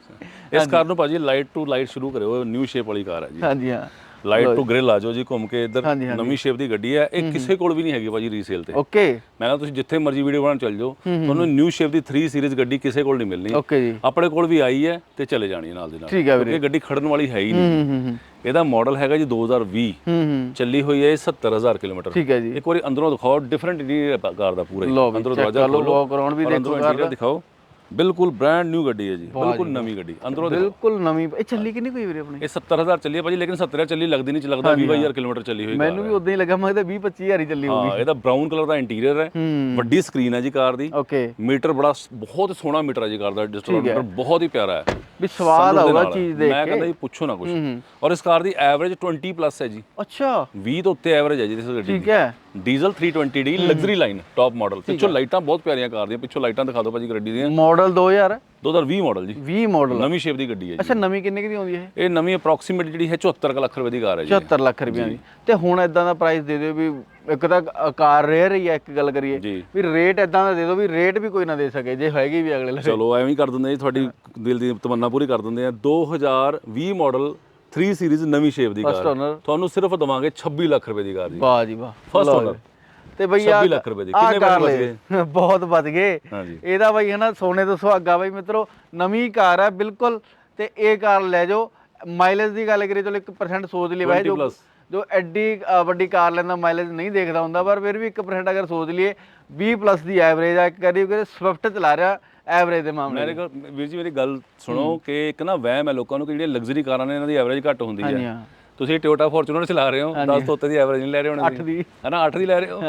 ਇਸ ਕਾਰ ਨੂੰ ਭਾਜੀ ਲਾਈਟ ਟੂ ਲਾਈਟ ਸ਼ੁਰੂ ਕਰਿਓ ਨਿਊ ਸ਼ੇਪ ਵਾਲੀ ਕਾਰ ਹੈ ਜੀ। ਹਾਂਜੀ ਹਾਂ। ਲਾਈਟ ਟੂ ਗ੍ਰਿਲ ਆ ਜਾਓ ਜੀ ਘੁੰਮ ਕੇ ਇੱਧਰ। ਹਾਂਜੀ, ਹਾਂਜੀ। ਨਵੀਂ ਸ਼ੇਪ ਦੀ ਗੱਡੀ ਹੈ। ਇਹ ਕਿਸੇ ਕੋਲ ਵੀ ਨਹੀਂ ਹੈਗੀ ਭਾਜੀ ਰੀਸੇਲ ਤੇ। ਓਕੇ। ਮੈਂ ਨਾ ਤੁਸੀਂ ਜਿੱਥੇ ਮਰਜ਼ੀ ਵੀਡੀਓ ਬਣਾਉਣ ਚੱਲ ਜਾਓ। ਤੁਹਾਨੂੰ ਨਿਊ ਸ਼ੇਪ ਦੀ 3 ਸੀਰੀਜ਼ ਗੱਡੀ ਕਿਸੇ ਕੋਲ ਨਹੀਂ ਮਿਲਣੀ। ਓਕੇ ਜੀ। ਆਪਣੇ ਕੋਲ ਵੀ ਆਈ ਹੈ ਤੇ ਚਲੇ ਜਾਣੀ ਹੈ ਨਾਲ ਦੇ ਨਾਲ। ਠੀਕ ਹੈ ਵੀਰੇ। ਕਿਉਂਕਿ ਗੱਡੀ ਖੜਨ ਵਾਲੀ ਹੈ ਹੀ ਨਹੀਂ। ਹੂੰ ਹੂੰ ਹੂੰ ਇਹਦਾ ਮਾਡਲ ਹੈਗਾ ਜੀ 2020 ਹੂੰ ਹੂੰ। ਚੱਲੀ ਹੋਈ ਹੈ ਇਹ 70000 ਕਿਲੋਮੀਟਰ। ਠੀਕ ਹੈ ਜੀ। ਇੱਕ ਵਾਰੀ ਅੰਦਰੋਂ ਦਿਖਾਓ ਡਿਫਰੈਂਟ ਇੰਟੀਰੀਅਰ ਕਾਰ ਦਾ ਪੂਰਾ ਹੀ। ਲਓ ਵੀ, ਅੰਦਰੋਂ check ਦਰਵਾਜ਼ਾ ਕਰ ਲਓ, ਖੋਲੋ। walk around ਵੀ ਔਰ ਦੇਖੋ ਕਾਰ ਇੰਟੀਰੀਅਰ ਦਿਖਾਓ। ਬਿਲਕੁਲ ਬ੍ਰਾਂਡ ਨਿਊ ਗੱਡੀ ਹੈ ਜੀ। ਬਿਲਕੁਲ ਨਵੀਂ ਗੱਡੀ ਅੰਦਰੋਂ। ਬਿਲਕੁਲ ਨਵੀਂ ਇਹ ਚੱਲੀ ਕਿੰਨੀ ਕੋਈ ਵੀਰੇ ਆਪਣੀ? ਇਹ 70000 ਚੱਲੀ ਹੈ ਭਾਜੀ ਲੇਕਿਨ 70 ਚੱਲੀ ਲੱਗਦੀ ਨਹੀਂ ਚ ਲੱਗਦਾ 20000 ਕਿਲੋਮੀਟਰ ਚੱਲੀ ਹੋਈ ਮੈਨੂੰ ਵੀ ਉਦਾਂ ਹੀ ਲੱਗਾ ਮੈਂ ਕਿਹਾ 20 25000 ਹੀ ਚੱਲੀ ਹੋਊਗੀ। ਹਾਂ ਇਹਦਾ ਬ੍ਰਾਊਨ ਕਲਰ ਦਾ ਇੰਟੀਰੀਅਰ ਹੈ। ਵੱਡੀ ਸਕਰੀਨ ਹੈ ਜੀ ਕਾਰ ਦੀ। ਓਕੇ ਮੀਟਰ ਬੜਾ ਬਹੁਤ ਸੋਹਣਾ ਮੀਟਰ ਹੈ ਜੀ ਕਾਰ ਦਾ ਡਿਜੀਟਲ ਮੀਟਰ ਬਹੁਤ ਹੀ ਪਿਆਰਾ ਹੈ। ਵੀ ਸਵਾਦ ਆਊਗਾ। ਚੀਜ਼ ਦੇਖ ਮੈਂ ਕੇ। ਕਹਿੰਦਾ ਜੀ ਪੁੱਛੋ ਨਾ ਕੁਝ ਹੂੰ ਔਰ ਇਸ ਕਾਰ ਦੀ ਐਵਰੇਜ 20 ਪਲੱਸ ਹੈ ਜੀ। ਅੱਛਾ। 20 ਤੋਂ ਉੱਤੇ ਐਵਰੇਜ ਹੈ ਜੀ ਇਸ ਗੱਡੀ ਦੀ। ਠੀਕ ਹੈ। Diesel 320D luxury line top model ਪਿੱਛੋਂ ਲਾਈਟਾਂ ਬਹੁਤ ਪਿਆਰੀਆਂ ਕਾਰ ਦੀਆਂ ਪਿੱਛੋਂ ਲਾਈਟਾਂ ਦਿਖਾ ਦਿਓ ਭਾਜੀ ਗੱਡੀ ਦੀਆਂ। ਮਾਡਲ 2000 2020 ਮਾਡਲ ਜੀ। 20 ਮਾਡਲ ਨਵੀਂ ਸ਼ੇਪ ਦੀ ਗੱਡੀ ਹੈ ਜੀ। ਅੱਛਾ ਨਵੀਂ ਕਿੰਨੇ ਕੁ ਦੀ ਆਉਂਦੀ ਹੈ ਇਹ ਨਵੀਂ ਅਪਰੋਕਸੀਮੇਟ ਜਿਹੜੀ ਹੈ 74 ਕੁ ਲੱਖ ਰੁਪਏ ਦੀ ਕਾਰ ਹੈ ਜੀ। 74 ਲੱਖ ਰੁਪਈਆ ਦੀ। ਤੇ ਹੁਣ ਇਦਾਂ ਦਾ ਪ੍ਰਾਈਸ ਦੇ ਦਿਓ ਵੀ ਇੱਕ ਤਾਂ ਕਾਰ ਰੇਅਰ ਹੀ ਹੈ ਇੱਕ ਗੱਲ ਕਰੀਏ। ਵੀ ਰੇਟ ਇਦਾਂ ਦਾ ਦੇ ਦਿਓ ਵੀ ਰੇਟ ਵੀ ਕੋਈ ਨਾ ਦੇ ਸਕੇ ਜੇ ਹੈਗੀ ਵੀ ਅਗਲੇ ਲਵੇ ਚਲੋ ਐਵੇਂ ਹੀ ਕਰ ਦਿੰਦੇ ਜੀ ਤੁਹਾਡੀ ਦਿਲ ਦੀ ਤਮੰਨਾ ਪੂਰੀ ਕਰ ਦਿੰਦੇ ਆ। 2020 ਮਾਡਲ 3 ਸੀਰੀਜ਼ ਨਵੀਂ ਸ਼ੇਪ ਦੀ ਕਾਰ ਤੁਹਾਨੂੰ ਸਿਰਫ ਦਵਾਂਗੇ 26 ਲੱਖ ਰੁਪਏ ਦੀ ਕਾਰ ਜੀ। ਵਾਹ ਜੀ ਵਾਹ। First ਲਓ owner। ਜੀ। ਤੇ ਬਈ ਆ 26 ਲੱਖ ਰੁਪਏ ਦੀ। ਆਹ ਕਿੰਨੇ ਕਾਰ ਲਏ? ਬਹੁਤ ਬਚ ਗਏ। ਹਾਂਜੀ। ਇਹਦਾ ਬਈ ਹੈ ਨਾ ਸੋਨੇ ਤੋਂ ਸੁਹਾਗਾ ਬਈ ਮਿੱਤਰੋ ਨਵੀਂ ਕਾਰ ਹੈ ਬਿਲਕੁਲ। ਤੇ ਇਹ ਕਾਰ ਲੈ ਜਾਓ। ਮਾਈਲੇਜ ਦੀ ਗੱਲ ਕਰੀਏ ਚਲੋ 1% ਸੋਚ ਲਈ ਬਾਈ 20 ਜੋ plus। ਜੋ ਐਡੀ ਅ, ਵੱਡੀ ਕਾਰ ਲੈਂਦਾ ਮਾਈਲੇਜ ਨਹੀਂ ਦੇਖਦਾ ਹੁੰਦਾ ਪਰ ਫਿਰ ਵੀ 1% ਅਗਰ ਸੋਚ ਲਈਏ 20 ਪਲੱਸ ਦੀ ਐਵਰੇਜ ਆ। ਕਰੀ ਕਿ ਸਵਿਫਟ ਚਲਾ ਰਿਹਾ। ਐਵਰੇਜ ਦੇ ਮਾਮਲੇ ਮੇਰੇ ਕੋਲ ਵੀਰ ਜੀ ਮੇਰੀ ਗੱਲ ਸੁਣੋ ਕਿ ਇੱਕ ਨਾ ਵਹਿਮ ਹੈ ਲੋਕਾਂ ਨੂੰ ਕਿ ਜਿਹੜੀਆਂ ਲਗਜ਼ਰੀ ਕਾਰਾਂ ਨੇ ਇਹਨਾਂ ਦੀ ਐਵਰੇਜ ਘੱਟ ਹੁੰਦੀ ਹੈ। ਹਾਂ। ਤੁਸੀਂ ਟੋਯੋਟਾ ਫੋਰਚੂਨਰ ਚਲਾ ਰਹੇ ਹੋ 10 ਤੋਂ ਉੱਤੇ ਦੀ ਐਵਰੇਜ ਨਹੀਂ ਲੈ ਰਹੇ ਹੋਣੇ ਅੱਠ ਦੀ। ਹੈ ਨਾ 8 ਦੀ ਲੈ ਰਹੇ ਹੋ।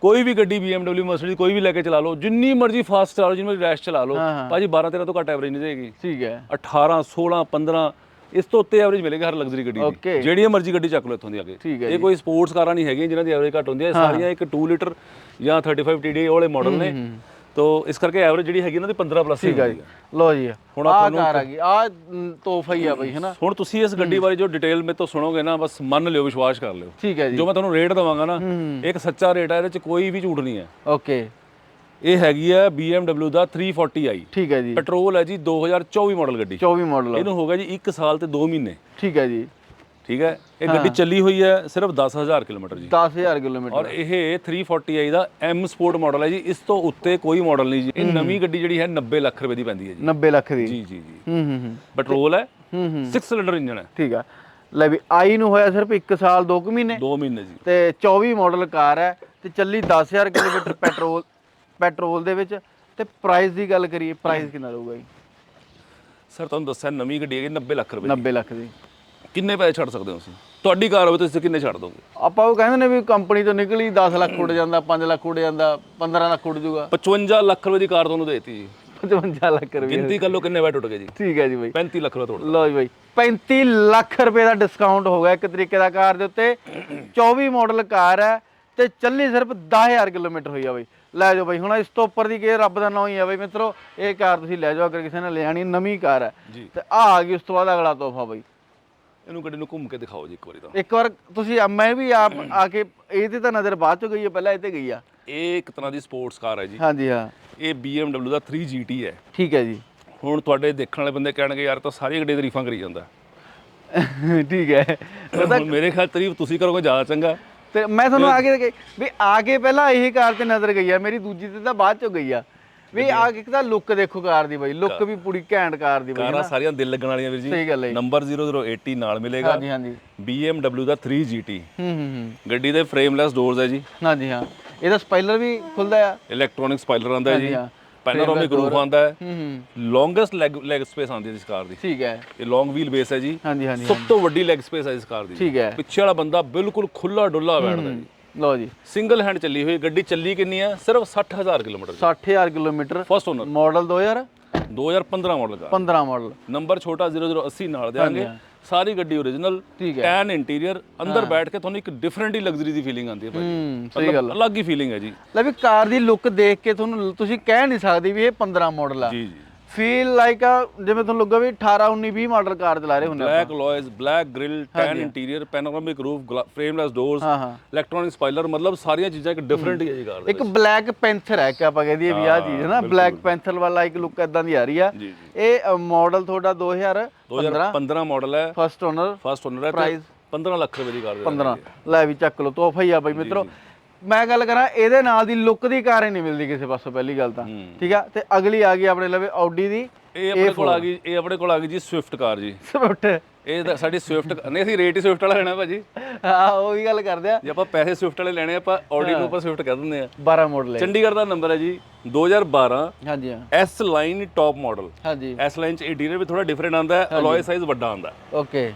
ਕੋਈ ਵੀ ਗੱਡੀ BMW ਮਰਸੀਡੀਜ਼ ਕੋਈ ਵੀ ਲੈ ਕੇ ਚਲਾ ਲਓ ਜਿੰਨੀ ਮਰਜ਼ੀ ਫਾਸਟ ਚਲਾ ਲਓ ਜਿੰਨੀ ਮਰਜ਼ੀ ਰੈਸ਼ ਚਲਾ ਲਓ। ਭਾਜੀ 12 13 ਤੋਂ ਘੱਟ ਐਵਰੇਜ ਨਹੀਂ ਜਾਏਗੀ ਠੀਕ ਹੈ। 18 16 15 ਇਸ ਤੋਂ ਉੱਤੇ ਐਵਰੇਜ ਮਿਲੇਗੀ ਹਰ ਲਗਜ਼ਰੀ ਗੱਡੀ. ਦੀ। ਜਿਹੜੀ ਮਰਜ਼ੀ ਗੱਡੀ ਚੱਕ ਲਓ ਇੱਥੋਂ ਦੀ ਹੈ ਇਹ ਕੋਈ ਸਪੋਰਟਸ ਕਾਰਾਂ ਨਹੀਂ ਹੈਗੀਆਂ ਜਿਨ੍ਹਾਂ ਦੀ ਐਵਰੇਜ ਘੱਟ ਹੁੰਦੀ ਹੈ ਸਾਰੀਆਂ ਇੱਕ 2 ਲੀਟਰ ਜਾਂ 35 TDI ਵਾਲੇ ਮਾਡਲ ਨੇ। ਤੋ ਇਸ ਕਰਕੇ ਐਵਰੇਜ ਜਿਹੜੀ ਹੈਗੀ ਇਹਨਾਂ ਦੀ 15 ਪਲੱਸ ਹੀ ਠੀਕ ਹੈ ਜੀ। ਲੋ ਜੀ ਹੁਣ ਆ ਤੁਹਾਨੂੰ ਕਾਰ ਆ ਗਈ ਆ ਤੋਹਫਾ ਹੀ ਆ ਬਈ ਹੈ ਨਾ ਹੁਣ ਤੁਸੀਂ ਇਸ ਗੱਡੀ ਬਾਰੇ ਜੋ ਡਿਟੇਲ ਮੇਰੇ ਤੋਂ ਸੁਣੋਗੇ ਨਾ ਬਸ ਮੰਨ ਲਿਓ ਵਿਸ਼ਵਾਸ ਕਰ ਲਿਓ। ਠੀਕ ਹੈ ਜੀ। ਜੋ ਮੈਂ ਤੁਹਾਨੂੰ ਰੇਟ ਦਵਾਂਗਾ ਨਾ ਇੱਕ ਸੱਚਾ ਰੇਟ ਹੈ ਇਹਦੇ ਚ ਕੋਈ ਵੀ ਝੂਠ ਨਹੀਂ ਹੈ। ਓਕੇ। ਇਹ ਹੈਗੀ ਹੈ BMW ਦਾ 340i ਠੀਕ ਹੈ ਜੀ। ਪੈਟਰੋਲ ਹੈ ਜੀ 2024 ਮਾਡਲ ਗੱਡੀ। 24 ਮਾਡਲ ਇਹਨੂੰ ਹੋ ਗਿਆ ਜੀ 1 ਸਾਲ ਤੇ 2 ਮਹੀਨੇ। ਠੀਕ ਹੈ ਜੀ। ਠੀਕ ਹੈ? ਇਹ ਗੱਡੀ ਚੱਲੀ ਹੋਈ ਹੈ ਸਿਰਫ 10000 ਕਿਲੋਮੀਟਰ ਜੀ। 10000 ਕਿਲੋਮੀਟਰ। ਔਰ ਇਹ 340i ਦਾ M ਸਪੋਰਟ ਮਾਡਲ ਹੈ ਜੀ। ਇਸ ਤੋਂ ਉੱਤੇ ਕੋਈ ਮਾਡਲ ਨਹੀਂ ਜੀ। ਇਹ ਨਵੀਂ ਗੱਡੀ ਜਿਹੜੀ ਹੈ 90 ਲੱਖ ਰੁਪਏ ਦੀ ਪੈਂਦੀ ਹੈ ਜੀ। 90 ਲੱਖ ਦੀ। ਜੀ ਜੀ ਜੀ। ਹੂੰ ਹੂੰ ਹੂੰ। ਪੈਟਰੋਲ ਹੈ। ਹੂੰ ਹੂੰ। 6 ਸਿਲੰਡਰ ਇੰਜਨ ਹੈ। ਠੀਕ ਆ। ਲੈ ਵੀ ਆਈ ਨੂੰ ਹੋਇਆ ਸਿਰਫ 1 ਸਾਲ 2 ਮਹੀਨੇ? 2 ਮਹੀਨੇ ਜੀ। ਤੇ 24 ਮਾਡਲ ਕਾਰ ਹੈ ਤੇ ਚੱਲੀ 10000 ਕਿਲੋਮੀਟਰ ਪੈਟਰੋਲ ਪੈਟਰੋਲ ਦੇ ਵਿੱਚ। ਤੇ ਪ੍ਰਾਈਸ ਦੀ ਗੱਲ ਕਰੀਏ ਪ੍ਰਾਈਸ ਕਿੰਨਾ ਰਹੂਗਾ ਜੀ? ਸਰ ਤੁਹਾਨੂੰ ਦੱਸਿਆ ਨਵੀਂ ਗੱਡੀ ਹੈ 90 ਲੱਖ ਰੁਪਏ 90 ਲੱਖ ਦੀ। ਕਿੰਨੇ ਪੈਸੇ ਛੱਡ ਸਕਦੇ ਹੋ ਤੁਸੀਂ? ਤੁਹਾਡੀ ਕਾਰ ਹੋਵੇ ਤੁਸੀਂ ਕਿੰਨੇ ਛੱਡ ਦੋਗੇ? ਆਪਾਂ ਉਹ ਕਹਿੰਦੇ ਨੇ ਵੀ ਕੰਪਨੀ ਤੋਂ ਨਿਕਲੀ 10 ਲੱਖ ਉੱਡ ਜਾਂਦਾ 5 ਲੱਖ ਉੱਡ ਜਾਂਦਾ 15 ਲੱਖ ਉੱਡ ਜਾਊਗਾ। 55 ਲੱਖ ਰੁਪਏ ਦੀ ਕਾਰ ਤੁਹਾਨੂੰ ਦੇਤੀ ਜੀ। 55 ਲੱਖ ਰੁਪਏ ਗਿਣਤੀ ਕਰ ਲਓ ਕਿੰਨੇ ਵੈਟ ਉੱਟ ਗਏ ਜੀ। ਠੀਕ ਹੈ ਜੀ ਬਾਈ। 35 ਲੱਖ ਰੁਪਏ ਤੁਹਾਡਾ ਲਓ ਜੀ ਬਾਈ। 35 ਲੱਖ ਰੁਪਏ ਦਾ ਡਿਸਕਾਊਂਟ ਹੋ ਗਿਆ ਇੱਕ ਤਰੀਕੇ ਦਾ ਕਾਰ ਦੇ ਉੱਤੇ। 24 ਮਾਡਲ ਕਾਰ ਹੈ ਤੇ ਚੱਲੀ ਸਿਰਫ 10000 ਕਿਲੋਮੀਟਰ ਹੋਈ ਆ ਬਾਈ। ਲੈ ਜਾਓ ਬਾਈ ਹੁਣ ਇਸ ਤੋਂ ਉੱਪਰ ਦੀ ਕੀ ਰੱਬ ਦਾ ਨਾਮ ਹੀ ਆ ਬਾਈ ਮਿੱਤਰੋ। ਇਹ ਕਾਰ ਤੁਸੀਂ ਲੈ ਜਾਓ ਅਗਰ ਕਿਸੇ ਨੇ ਲੈਣੀ ਨਵੀਂ ਕਾਰ ਹੈ। ਤੇ ਆ ਆ ਗਈ ਉਸ ਤੋਂ ਬਾਅਦ ਅਗਲਾ ਤੋਹਫਾ ਬਾਈ। ਇਹਨੂੰ ਗੱਡੀ ਨੂੰ ਘੁੰਮ ਕੇ ਦਿਖਾਓ ਜੀ ਇੱਕ ਵਾਰੀ ਤਾਂ। ਇੱਕ ਵਾਰ ਤੁਸੀਂ ਮੈਂ ਵੀ ਆਪ ਆ ਕੇ ਇਹਦੇ ਤਾਂ ਨਜ਼ਰ ਬਾਅਦ ਚ ਗਈ ਹੈ ਪਹਿਲਾਂ ਇਹ ਤੇ ਗਈ ਆ। ਇਹ ਇੱਕ ਤਰ੍ਹਾਂ ਦੀ ਸਪੋਰਟਸ ਕਾਰ ਹੈ ਜੀ। ਹਾਂਜੀ ਹਾਂ। ਇਹ BMW ਦਾ 3 GT ਹੈ। ਠੀਕ ਹੈ ਜੀ। ਹੁਣ ਤੁਹਾਡੇ ਦੇਖਣ ਵਾਲੇ ਬੰਦੇ ਕਹਿਣਗੇ ਯਾਰ ਤਾਂ ਸਾਰੀ ਗੱਡੀ ਤਾਰੀਫਾਂ ਕਰੀ ਜਾਂਦਾ ਠੀਕ ਹੈ। ਹੁਣ ਮੇਰੇ ਖਿਆਲ ਤਾਰੀਫ ਤੁਸੀਂ ਕਰੋਗੇ ਜ਼ਿਆਦਾ ਚੰਗਾ। ਤੇ ਮੈਂ ਤੁਹਾਨੂੰ ਆ ਕੇ ਵੀ ਆ ਕੇ ਪਹਿਲਾਂ ਇਹੀ ਕਾਰ ਤੇ ਨਜ਼ਰ ਗਈ ਆ ਮੇਰੀ ਦੂਜੀ ਤੇ ਤਾਂ ਬਾਅਦ ਚ ਗਈ ਆ। ਵੀ ਆ ਕੇ ਤਾਂ ਲੁੱਕ ਦੇਖੋ ਕਾਰ ਦੀ ਬਾਈ ਲੁੱਕ ਵੀ ਪੂਰੀ ਘੈਂਟ ਕਾਰ ਦੀ ਬਾਈ ਕਾਰਾਂ ਸਾਰੀਆਂ ਦਿਲ ਲੱਗਣ ਵਾਲੀਆਂ ਵੀਰ ਜੀ। ਸਹੀ ਗੱਲ ਹੈ। ਨੰਬਰ 0080 ਨਾਲ ਮਿਲੇਗਾ। ਹਾਂਜੀ ਹਾਂਜੀ। BMW ਦਾ 3 GT ਹੂੰ ਹੂੰ ਗੱਡੀ ਦੇ ਫਰੇਮਲੈਸ ਡੋਰਸ ਹੈ ਜੀ। ਹਾਂਜੀ ਹਾਂ। ਇਹਦਾ ਸਪਾਇਲਰ ਵੀ ਖੁੱਲਦਾ ਆ? ਇਲੈਕਟ੍ਰੋਨਿਕ ਸਪਾਇਲਰ ਆਂਦਾ ਹੈ ਜੀ। ਪੈਨੋਰਾਮਿਕ ਰੂਫ ਆਂਦਾ ਹੈ। ਹੂੰ ਹੂੰ। ਲੌਂਗੇਸਟ ਲੈਗ ਲੈਗ ਸਪੇਸ ਆਂਦੀ ਹੈ ਇਸ ਕਾਰ ਦੀ। ਠੀਕ ਹੈ। ਇਹ ਲੌਂਗ ਵੀਲ ਬੇਸ ਹੈ ਜੀ। ਹਾਂਜੀ ਹਾਂਜੀ ਸਭ ਤੋਂ ਵੱਡੀ ਲੈਗ ਸਪੇਸ ਹੈ ਇਸ ਕਾਰ ਦੀ। ਠੀਕ ਹੈ। ਪਿੱਛੇ ਵਾਲਾ ਬੰਦਾ ਬਿਲਕੁਲ ਖੁੱਲਾ ਡੁੱਲਾ ਬੈਠਦਾ ਜੀ। ਲਓ ਜੀ। ਸਿੰਗਲ ਹੈਂਡ ਚੱਲੀ ਹੋਈ ਗੱਡੀ ਚੱਲੀ ਕਿੰਨੀ ਹੈ? ਸਿਰਫ 60000 kilometre 60000 kilometre first owner model 2015 2015 model car model number ਛੋਟਾ 0080 ਨਾਲ ਦੇਾਂਗੇ ਸਾਰੀ ਗੱਡੀ ਹੈ। ਟੈਨ ਇੰਟੀਰੀਅਰ ਅੰਦਰ ਬੈਠ ਕੇ ਤੁਹਾਨੂੰ ਇੱਕ ਡਿਫਰੈਂਟ ਹੀ ਲਗਜ਼ਰੀ ਦੀ ਫੀਲਿੰਗ ਆਉਂਦੀ ਹੈ ਭਾਈ। ਸਹੀ ਗੱਲ ਅਲੱਗ ਹੀ ਫੀਲਿੰਗ ਹੈ ਜੀ। ਲੈ ਵੀ ਕਾਰ ਦੀ ਲੁੱਕ ਦੇਖ ਕੇ ਤੁਹਾਨੂੰ ਤੁਸੀਂ ਕਹਿ ਨਹੀਂ ਸਕਦੇ ਵੀ ਇਹ 15 ਮਾਡਲ ਆ। ਜੀ ਜੀ। ਫੀਲ ਲਾਈਕ ਆ ਜਿਵੇਂ ਤੁਹਾਨੂੰ ਲੱਗਾ ਵੀ 18 19 20 ਮਾਡਲ ਕਾਰ ਚਲਾ ਰਹੇ ਹੁੰਦੇ black alloys black grill tan interior panoramic roof frameless doors electronic spoiler ਮਤਲਬ ਸਾਰੀਆਂ ਚੀਜ਼ਾਂ ਇੱਕ ਡਿਫਰੈਂਟ ਹੀ ਹੈ ਜੀ ਕਾਰ ਦੇ ਇੱਕ ਬਲੈਕ ਪੈਂਥਰ ਹੈ ਕਿ ਆਪਾਂ ਕਹਦੇ ਵੀ ਆਹ ਚੀਜ਼ ਹੈ ਨਾ ਬਲੈਕ ਪੈਂਥਰ ਵਾਲਾ ਇੱਕ ਲੁੱਕ ਇਦਾਂ ਦੀ ਆ ਰਹੀ ਆ ਇਹ ਮਾਡਲ ਤੁਹਾਡਾ 2015 2015 ਮਾਡਲ ਹੈ ਫਸਟ ਓਨਰ ਫਸਟ ਓਨਰ ਹੈ Price? 15 ਲੱਖ ਰੁਪਏ ਦੀ ਕਾਰ ਦੇ 15 ਲੈ ਵੀ ਚੱਕ ਲਓ ਤੋਹਫਾ ਹੀ ਆ ਬਾਈ ਮਿੱਤਰੋ ਮੈਂ ਗੱਲ ਕਰਾਂ ਇਹਦੇ ਨਾਲ ਦੀ ਲੁੱਕ ਦੀ ਕਾਰ ਹੀ ਨਹੀਂ ਮਿਲਦੀ ਕਿਸੇ ਪਾਸੋਂ ਪਹਿਲੀ ਗੱਲ ਤਾਂ। ਠੀਕ ਆ? ਤੇ ਅਗਲੀ ਆ ਗਈ ਆਪਣੇ ਲਵੇ ਆਡੀ ਦੀ ਇਹ ਆਪਣੇ ਕੋਲ ਆ ਗਈ ਇਹ ਆਪਣੇ ਕੋਲ ਆ ਗਈ ਜੀ ਸਵਿਫਟ ਕਾਰ ਜੀ। ਸਵਿਫਟ ਇਹ ਸਾਡੀ ਸਵਿਫਟ ਨਹੀਂ ਅਸੀਂ ਰੇਟ ਹੀ ਸਵਿਫਟ ਵਾਲਾ ਲੈਣਾ ਭਾਜੀ। ਹਾਂ ਉਹ ਵੀ ਗੱਲ ਕਰਦੇ ਆ। ਜੇ ਆਪਾਂ ਪੈਸੇ ਸਵਿਫਟ ਵਾਲੇ ਲੈਣੇ ਆਪਾਂ ਆਡੀ ਨੂੰ ਆਪਾਂ ਸਵਿਫਟ ਕਹਿ ਦਿੰਦੇ ਆ। 12 ਮਾਡਲ ਹੈ ਚੰਡੀਗੜ੍ਹ ਦਾ ਨੰਬਰ ਹੈ ਜੀ 2012 ਹਾਂਜੀ ਹਾਂ। ਐਸ ਲਾਈਨ ਟੌਪ ਮਾਡਲ ਹਾਂਜੀ। ਐਸ ਲਾਈਨ ਚ ਇੰਟੀਰੀਅਰ ਵੀ ਥੋੜਾ ਡਿਫਰੈਂਟ ਆਂਦਾ ਹੈ ਅਲੋਏ ਸਾਈਜ਼ ਵੱਡਾ ਆਂਦਾ ਓਕੇ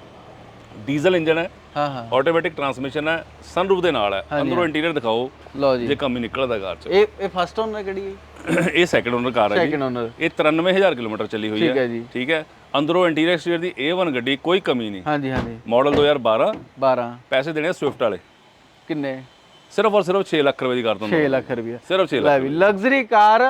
ਡੀਜ਼ਲ ਇੰਜਨ ਹੈ ਹਾਂ ਹਾਂ। ਆਟੋਮੈਟਿਕ ਟਰਾਂਸਮਿਸ਼ਨ ਹੈ ਸਨਰੂਫ ਦੇ ਨਾਲ ਹੈ। ਅੰਦਰੋਂ ਇੰਟੀਰੀਅਰ ਦਿਖਾਓ ਲਓ ਜੀ। ਜੇ ਕੰਮ ਨਿਕਲਦਾ ਕਾਰ ਚ। ਇਹ ਇਹ ਫਸਟ ਓਨਰ ਕਿਹੜੀ ਹੈ ਇਹ ਸੈਕੰਡ ਓਨਰ ਕਾਰ ਹੈ ਜੀ। ਸੈਕਿੰਡ ਓਨਰ ਇਹ 93000 ਕਿਲੋਮੀਟਰ ਚੱਲੀ ਹੋਈ ਠੀਕ ਹੈ ਹੈ ਜੀ। ਠੀਕ ਹੈ। ਅੰਦਰੋਂ ਇੰਟੀਰੀਅਰ ਐਕਸਟੀਰੀਅਰ ਦੀ A1 ਗੱਡੀ ਕੋਈ ਕਮੀ ਨਹੀਂ। ਹਾਂਜੀ ਹਾਂਜੀ। ਮਾਡਲ 2012 12 ਪੈਸੇ ਦੇਣੇ ਸਵਿਫਟ ਵਾਲੇ। ਕਿੰਨੇ? ਸਿਰਫ ਔਰ ਸਿਰਫ 6 ਲੱਖ ਰੁਪਏ ਦੀ ਕਰ ਦਿੰਦਾ 6 ਲੱਖ ਰੁਪਏ। ਸਿਰਫ 6 ਲੱਖ ਲੈ ਵੀ luxury car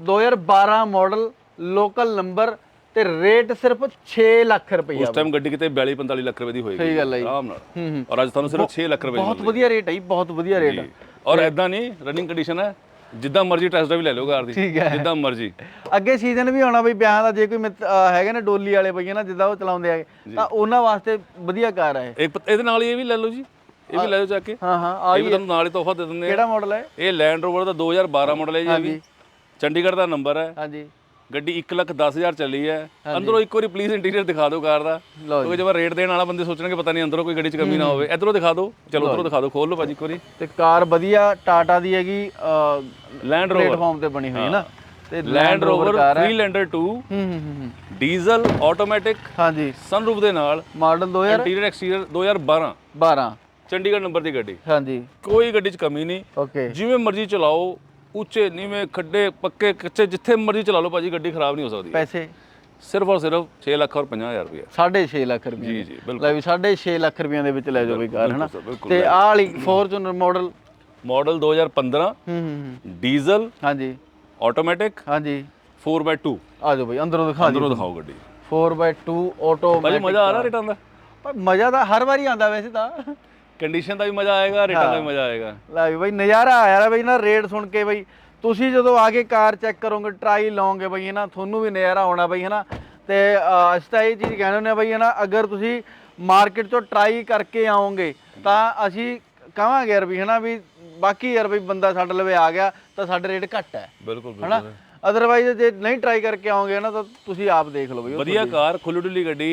2012 model local number ਤੇ ਰੇਟ ਸਿਰਫ 6 ਲੱਖ ਰੁਪਏ ਉਸ ਟਾਈਮ ਗੱਡੀ ਕਿਤੇ 42 45 ਲੱਖ ਰੁਪਏ ਦੀ ਹੋਏਗੀ। ਸਹੀ ਗੱਲ ਹੈ। ਆਰਾਮ ਨਾਲ। ਹੂੰ ਹੂੰ। ਔਰ ਅੱਜ ਤੁਹਾਨੂੰ ਸਿਰਫ 6 ਲੱਖ ਰੁਪਏ ਬਹੁਤ ਵਧੀਆ ਰੇਟ ਹੈ ਜੀ ਬਹੁਤ ਵਧੀਆ ਰੇਟ ਹੈ ਔਰ ਐਦਾਂ ਨਹੀਂ ਰਨਿੰਗ ਕੰਡੀਸ਼ਨ ਹੈ। ਜਿੱਦਾਂ ਮਰਜ਼ੀ ਟੈਸਟ ਡਰਾਈਵ ਲੈ ਲਓ ਕਾਰ ਦੀ। ਜਿੱਦਾਂ ਮਰਜ਼ੀ। ਅੱਗੇ ਸੀਜ਼ਨ ਵੀ ਆਉਣਾ ਬਈ ਵਿਆਹਾਂ ਦਾ ਜੇ ਕੋਈ ਹੈਗੇ ਨੇ ਡੋਲੀ ਵਾਲੇ ਬਈਏ ਨਾ ਜਿੱਦਾਂ ਉਹ ਚਲਾਉਂਦੇ ਆ। ਤਾਂ ਉਹਨਾਂ ਵਾਸਤੇ ਵਧੀਆ ਕਾਰ ਹੈ ਇਹਦੇ ਨਾਲ ਹੀ ਇਹ ਵੀ ਲੈ ਲਓ ਜੀ। ਇਹ ਵੀ ਲੈ ਜਾਓ ਚੱਕ ਕੇ। ਹਾਂ ਹਾਂ ਆ ਇਹ ਵੀ ਤੁਹਾਨੂੰ ਨਾਲ ਹੀ ਤੋਹਫਾ ਦੇ ਦਿੰਦੇ ਆ। ਕਿਹੜਾ ਮਾਡਲ ਹੈ ਇਹ? ਲੈਂਡ ਰੋਵਰ ਦਾ 2012 ਮਾਡਲ ਹੈ ਜੀ ਇਹ ਵੀ। ਚੰਡੀਗੜ੍ਹ ਦਾ ਨੰਬਰ ਹੈ। ਹਾਂਜੀ। ਗੱਡੀ 1 ਲੱਖ 10000 ਚੱਲੀ ਹੈ। ਅੰਦਰੋਂ ਇੱਕ ਵਾਰੀ ਪਲੀਜ਼ ਇੰਟੀਰੀਅਰ ਦਿਖਾ ਦਿਓ ਕਾਰ ਦਾ। ਕਿਉਂਕਿ ਜਦੋਂ ਰੇਟ ਦੇਣ ਵਾਲਾ ਬੰਦੇ ਸੋਚਣਗੇ ਪਤਾ ਨਹੀਂ ਅੰਦਰੋਂ ਕੋਈ ਗੱਡੀ 'ਚ ਕਮੀ ਨਾ ਹੋਵੇ। ਇਧਰੋਂ ਦਿਖਾ ਦਿਓ। ਚਲੋ ਉਧਰੋਂ ਦਿਖਾ ਦਿਓ। ਖੋਲ ਲਓ ਭਾਜੀ ਇੱਕ ਵਾਰੀ। ਤੇ ਕਾਰ ਵਧੀਆ ਟਾਟਾ ਦੀ ਹੈਗੀ ਲੈਂਡ ਰੋਵਰ ਪਲੇਟਫਾਰਮ ਤੇ ਬਣੀ ਹੋਈ ਹੈ ਨਾ। ਤੇ ਲੈਂਡ ਰੋਵਰ ਕਾਰ ਹੈ। ਫ੍ਰੀਲੈਂਡਰ 2 ਹੂੰ ਹੂੰ ਹੂੰ ਹੂੰ। ਡੀਜ਼ਲ ਆਟੋਮੈਟਿਕ ਹਾਂਜੀ। ਸਨਰੂਫ ਦੇ ਨਾਲ। Model 2012 interior exterior 2012 Chandigarh number ਦੀ ਗੱਡੀ। ਹਾਂਜੀ। ਕੋਈ ਗੱਡੀ 'ਚ ਕਮੀ ਨਹੀਂ। ਓਕੇ ਜਿਵੇਂ ਮਰਜ਼ੀ ਚਲਾਓ ਉੱਚੇ ਨੀਵੇਂ ਖੱਡੇ ਪੱਕੇ ਕੱਚੇ ਜਿੱਥੇ ਮਰਜ਼ੀ ਚਲਾ ਲਓ ਭਾਜੀ ਗੱਡੀ ਖਰਾਬ ਨਹੀਂ ਹੋ ਸਕਦੀ। ਪੈਸੇ? ਸਿਰਫ ਔਰ ਸਿਰਫ 6 ਲੱਖ ਔਰ 50000 ਰੁਪਏ। 6.5 ਲੱਖ ਰੁਪਏ ਜੀ ਜੀ ਬਿਲਕੁਲ। ਲੈ ਵੀ 6.5 ਲੱਖ ਰੁਪਈਆਂ ਦੇ ਵਿੱਚ ਲੈ ਜਾਓ ਬਈ ਕਾਰ ਹਨਾ? ਤੇ ਆਹ ਵਾਲੀ ਫੋਰਚੂਨਰ ਮਾਡਲ ਮਾਡਲ 2015 ਹੂੰ ਹੂੰ ਡੀਜ਼ਲ ਹਾਂਜੀ। ਆਟੋਮੈਟਿਕ ਹਾਂਜੀ। 4x2 ਆ ਜਾਓ ਬਈ ਅੰਦਰੋਂ ਦਿਖਾ ਅੰਦਰੋਂ ਦਿਖਾਓ ਗੱਡੀ। 4x2 ਆਟੋ ਭਾਜੀ ਮਜ਼ਾ ਆ ਰਿਹਾ ਰਿਟਰਨ ਦਾ ਪਰ ਮਜ਼ਾ ਤਾਂ ਹਰ ਵਾਰੀ ਆਉਂਦਾ ਵੈਸੇ ਤਾਂ। ਕੰਡੀਸ਼ਨ ਦਾ ਵੀ ਮਜ਼ਾ ਆਏਗਾ ਰਿਟਰਨ ਦਾ ਵੀ ਮਜ਼ਾ ਆਏਗਾ। ਲੈ ਵੀ ਬਈ ਨਜ਼ਾਰਾ ਆਇਆ ਰਾ ਬਈ ਨਾ ਰੇਟ ਸੁਣ ਕੇ ਬਈ ਤੁਸੀਂ ਜਦੋਂ ਆ ਕੇ ਕਾਰ ਚੈੱਕ ਕਰੋਗੇ ਟਰਾਈ ਲਾਓਗੇ ਬਈ ਹਨਾ ਤੁਹਾਨੂੰ ਵੀ ਨਜ਼ਾਰਾ ਆਉਣਾ ਬਈ ਹਨਾ। ਤੇ ਅਸੀਂ ਤਾਂ ਇਹ ਚੀਜ਼ ਕਹਿੰਦੇ ਹੁੰਦੇ ਆ ਬਈ ਹਨਾ ਅਗਰ ਤੁਸੀਂ ਮਾਰਕੀਟ ਤੋਂ ਟਰਾਈ ਕਰਕੇ ਆਓਗੇ ਤਾਂ ਅਸੀਂ ਕਹਾਂਗੇ ਯਾਰ ਵੀ ਹਨਾ ਵੀ ਬਾਕੀ ਯਾਰ ਵੀ ਬੰਦਾ ਸਾਡੇ ਲਵੇ ਆ ਗਿਆ ਤਾਂ ਸਾਡੇ ਰੇਟ ਘੱਟ ਹੈ। ਬਿਲਕੁਲ ਹਨਾ? ਅਦਰਵਾਈਜ਼ ਜੇ ਨਹੀਂ ਟਰਾਈ ਕਰਕੇ ਆਓਗੇ ਨਾ ਤਾਂ ਤੁਸੀਂ ਆਪ ਦੇਖ ਲਓ ਬਈ ਉਹ ਵਧੀਆ ਕਾਰ ਖੁੱਲੀ ਡੁੱਲੀ ਗੱਡੀ